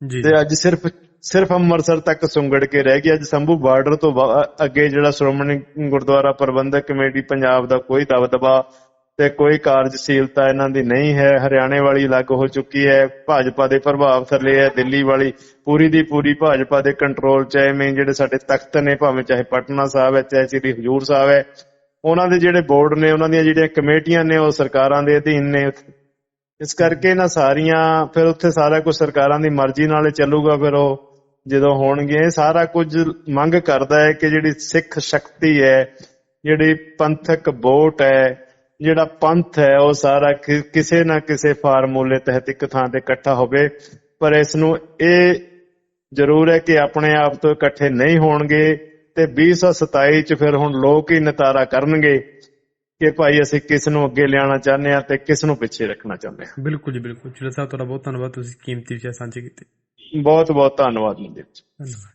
ਜੀ ਤੇ ਅੱਜ ਸਿਰਫ ਸਿਰਫ ਅੰਮ੍ਰਿਤਸਰ ਤੱਕ ਸੁੰਗੜ ਕੇ ਰਹਿ ਗਿਆ ਅੱਜ ਸੰਭੂ ਬਾਰਡਰ ਤੋਂ ਅੱਗੇ ਜਿਹੜਾ ਸ਼੍ਰੋਮਣੀ ਗੁਰਦੁਆਰਾ ਪ੍ਰਬੰਧਕ ਕਮੇਟੀ ਪੰਜਾਬ ਦਾ ਕੋਈ ਦਬਦਬਾ ਤੇ ਕੋਈ ਕਾਰਜਸ਼ੀਲਤਾ ਇਹਨਾਂ ਦੀ ਨਹੀਂ ਹੈ। ਹਰਿਆਣੇ ਵਾਲੀ ਅਲੱਗ ਹੋ ਚੁੱਕੀ ਹੈ। ਭਾਜਪਾ ਦੇ ਪ੍ਰਭਾਵ ਥੱਲੇ ਹੈ। ਦਿੱਲੀ ਵਾਲੀ ਪੂਰੀ ਦੀ ਪੂਰੀ ਭਾਜਪਾ ਦੇ ਕੰਟਰੋਲ ਚ ਹੈ। ਐਵੇਂ ਜਿਹੜੇ ਸਾਡੇ ਤਖਤ ਨੇ ਭਾਵੇਂ ਚਾਹੇ ਪਟਨਾ ਸਾਹਿਬ ਹੈ ਚਾਹੇ ਸ੍ਰੀ ਹਜੂਰ ਸਾਹਿਬ ਹੈ। ਉਹਨਾਂ ਦੇ ਜਿਹੜੇ ਬੋਰਡ ਨੇ, ਉਹਨਾਂ ਦੀਆਂ ਜਿਹੜੀਆਂ ਕਮੇਟੀਆਂ ਨੇ, ਉਹ ਸਰਕਾਰਾਂ ਦੇ ਅਧੀਨ ਨੇ। ਇਸ ਕਰਕੇ ਨਾ ਸਾਰੀਆਂ, ਫਿਰ ਉੱਥੇ ਸਾਰਾ ਕੁਝ ਸਰਕਾਰਾਂ ਦੀ ਮਰਜ਼ੀ ਨਾਲ ਚੱਲੂਗਾ, ਫਿਰ ਉਹ ਜਦੋਂ ਹੋਣਗੇ ਸਾਰਾ ਕੁਝ ਮੰਗ ਕਰਦਾ ਹੈ ਕਿ ਜਿਹੜੀ ਸਿੱਖ ਸ਼ਕਤੀ ਹੈ, ਜਿਹੜੀ ਪੰਥਕ ਵੋਟ ਹੈ, ਜਿਹੜਾ ਪੰਥ ਹੈ, ਉਹ ਸਾਰਾ ਕਿਸੇ ਨਾ ਕਿਸੇ ਫਾਰਮੂਲੇ ਤਹਿਤ ਇੱਕ ਥਾਂ ਤੇ ਇਕੱਠਾ ਹੋਵੇ। ਪਰ ਇਸ ਨੂੰ ਇਹ ਜ਼ਰੂਰ ਹੈ ਕਿ ਆਪਣੇ ਆਪ ਤੋਂ ਇਕੱਠੇ ਨਹੀਂ ਹੋਣਗੇ। ਤੇ 2027 ਚ ਫਿਰ ਹੁਣ ਲੋਕ ਹੀ ਨਤਾਰਾ ਕਰਨਗੇ ਕਿ ਭਾਈ ਅਸੀਂ ਕਿਸ ਨੂੰ ਅੱਗੇ ਲਿਆਉਣਾ ਚਾਹੁੰਦੇ ਆ ਤੇ ਕਿਸ ਨੂੰ ਪਿੱਛੇ ਰੱਖਣਾ ਚਾਹੁੰਦੇ ਆ ਬਿਲਕੁਲ ਜੀ ਬਿਲਕੁਲ। ਚਿਲਾ ਸਾਹਿਬ ਤੁਹਾਡਾ ਬਹੁਤ ਧੰਨਵਾਦ ਤੁਸੀਂ ਕੀਮਤੀ ਵਿਚਾਰ ਸਾਂਝੇ ਕੀਤੇ। ਬਹੁਤ ਬਹੁਤ ਧੰਨਵਾਦ ਜੀ। ਧੰਨਵਾਦ।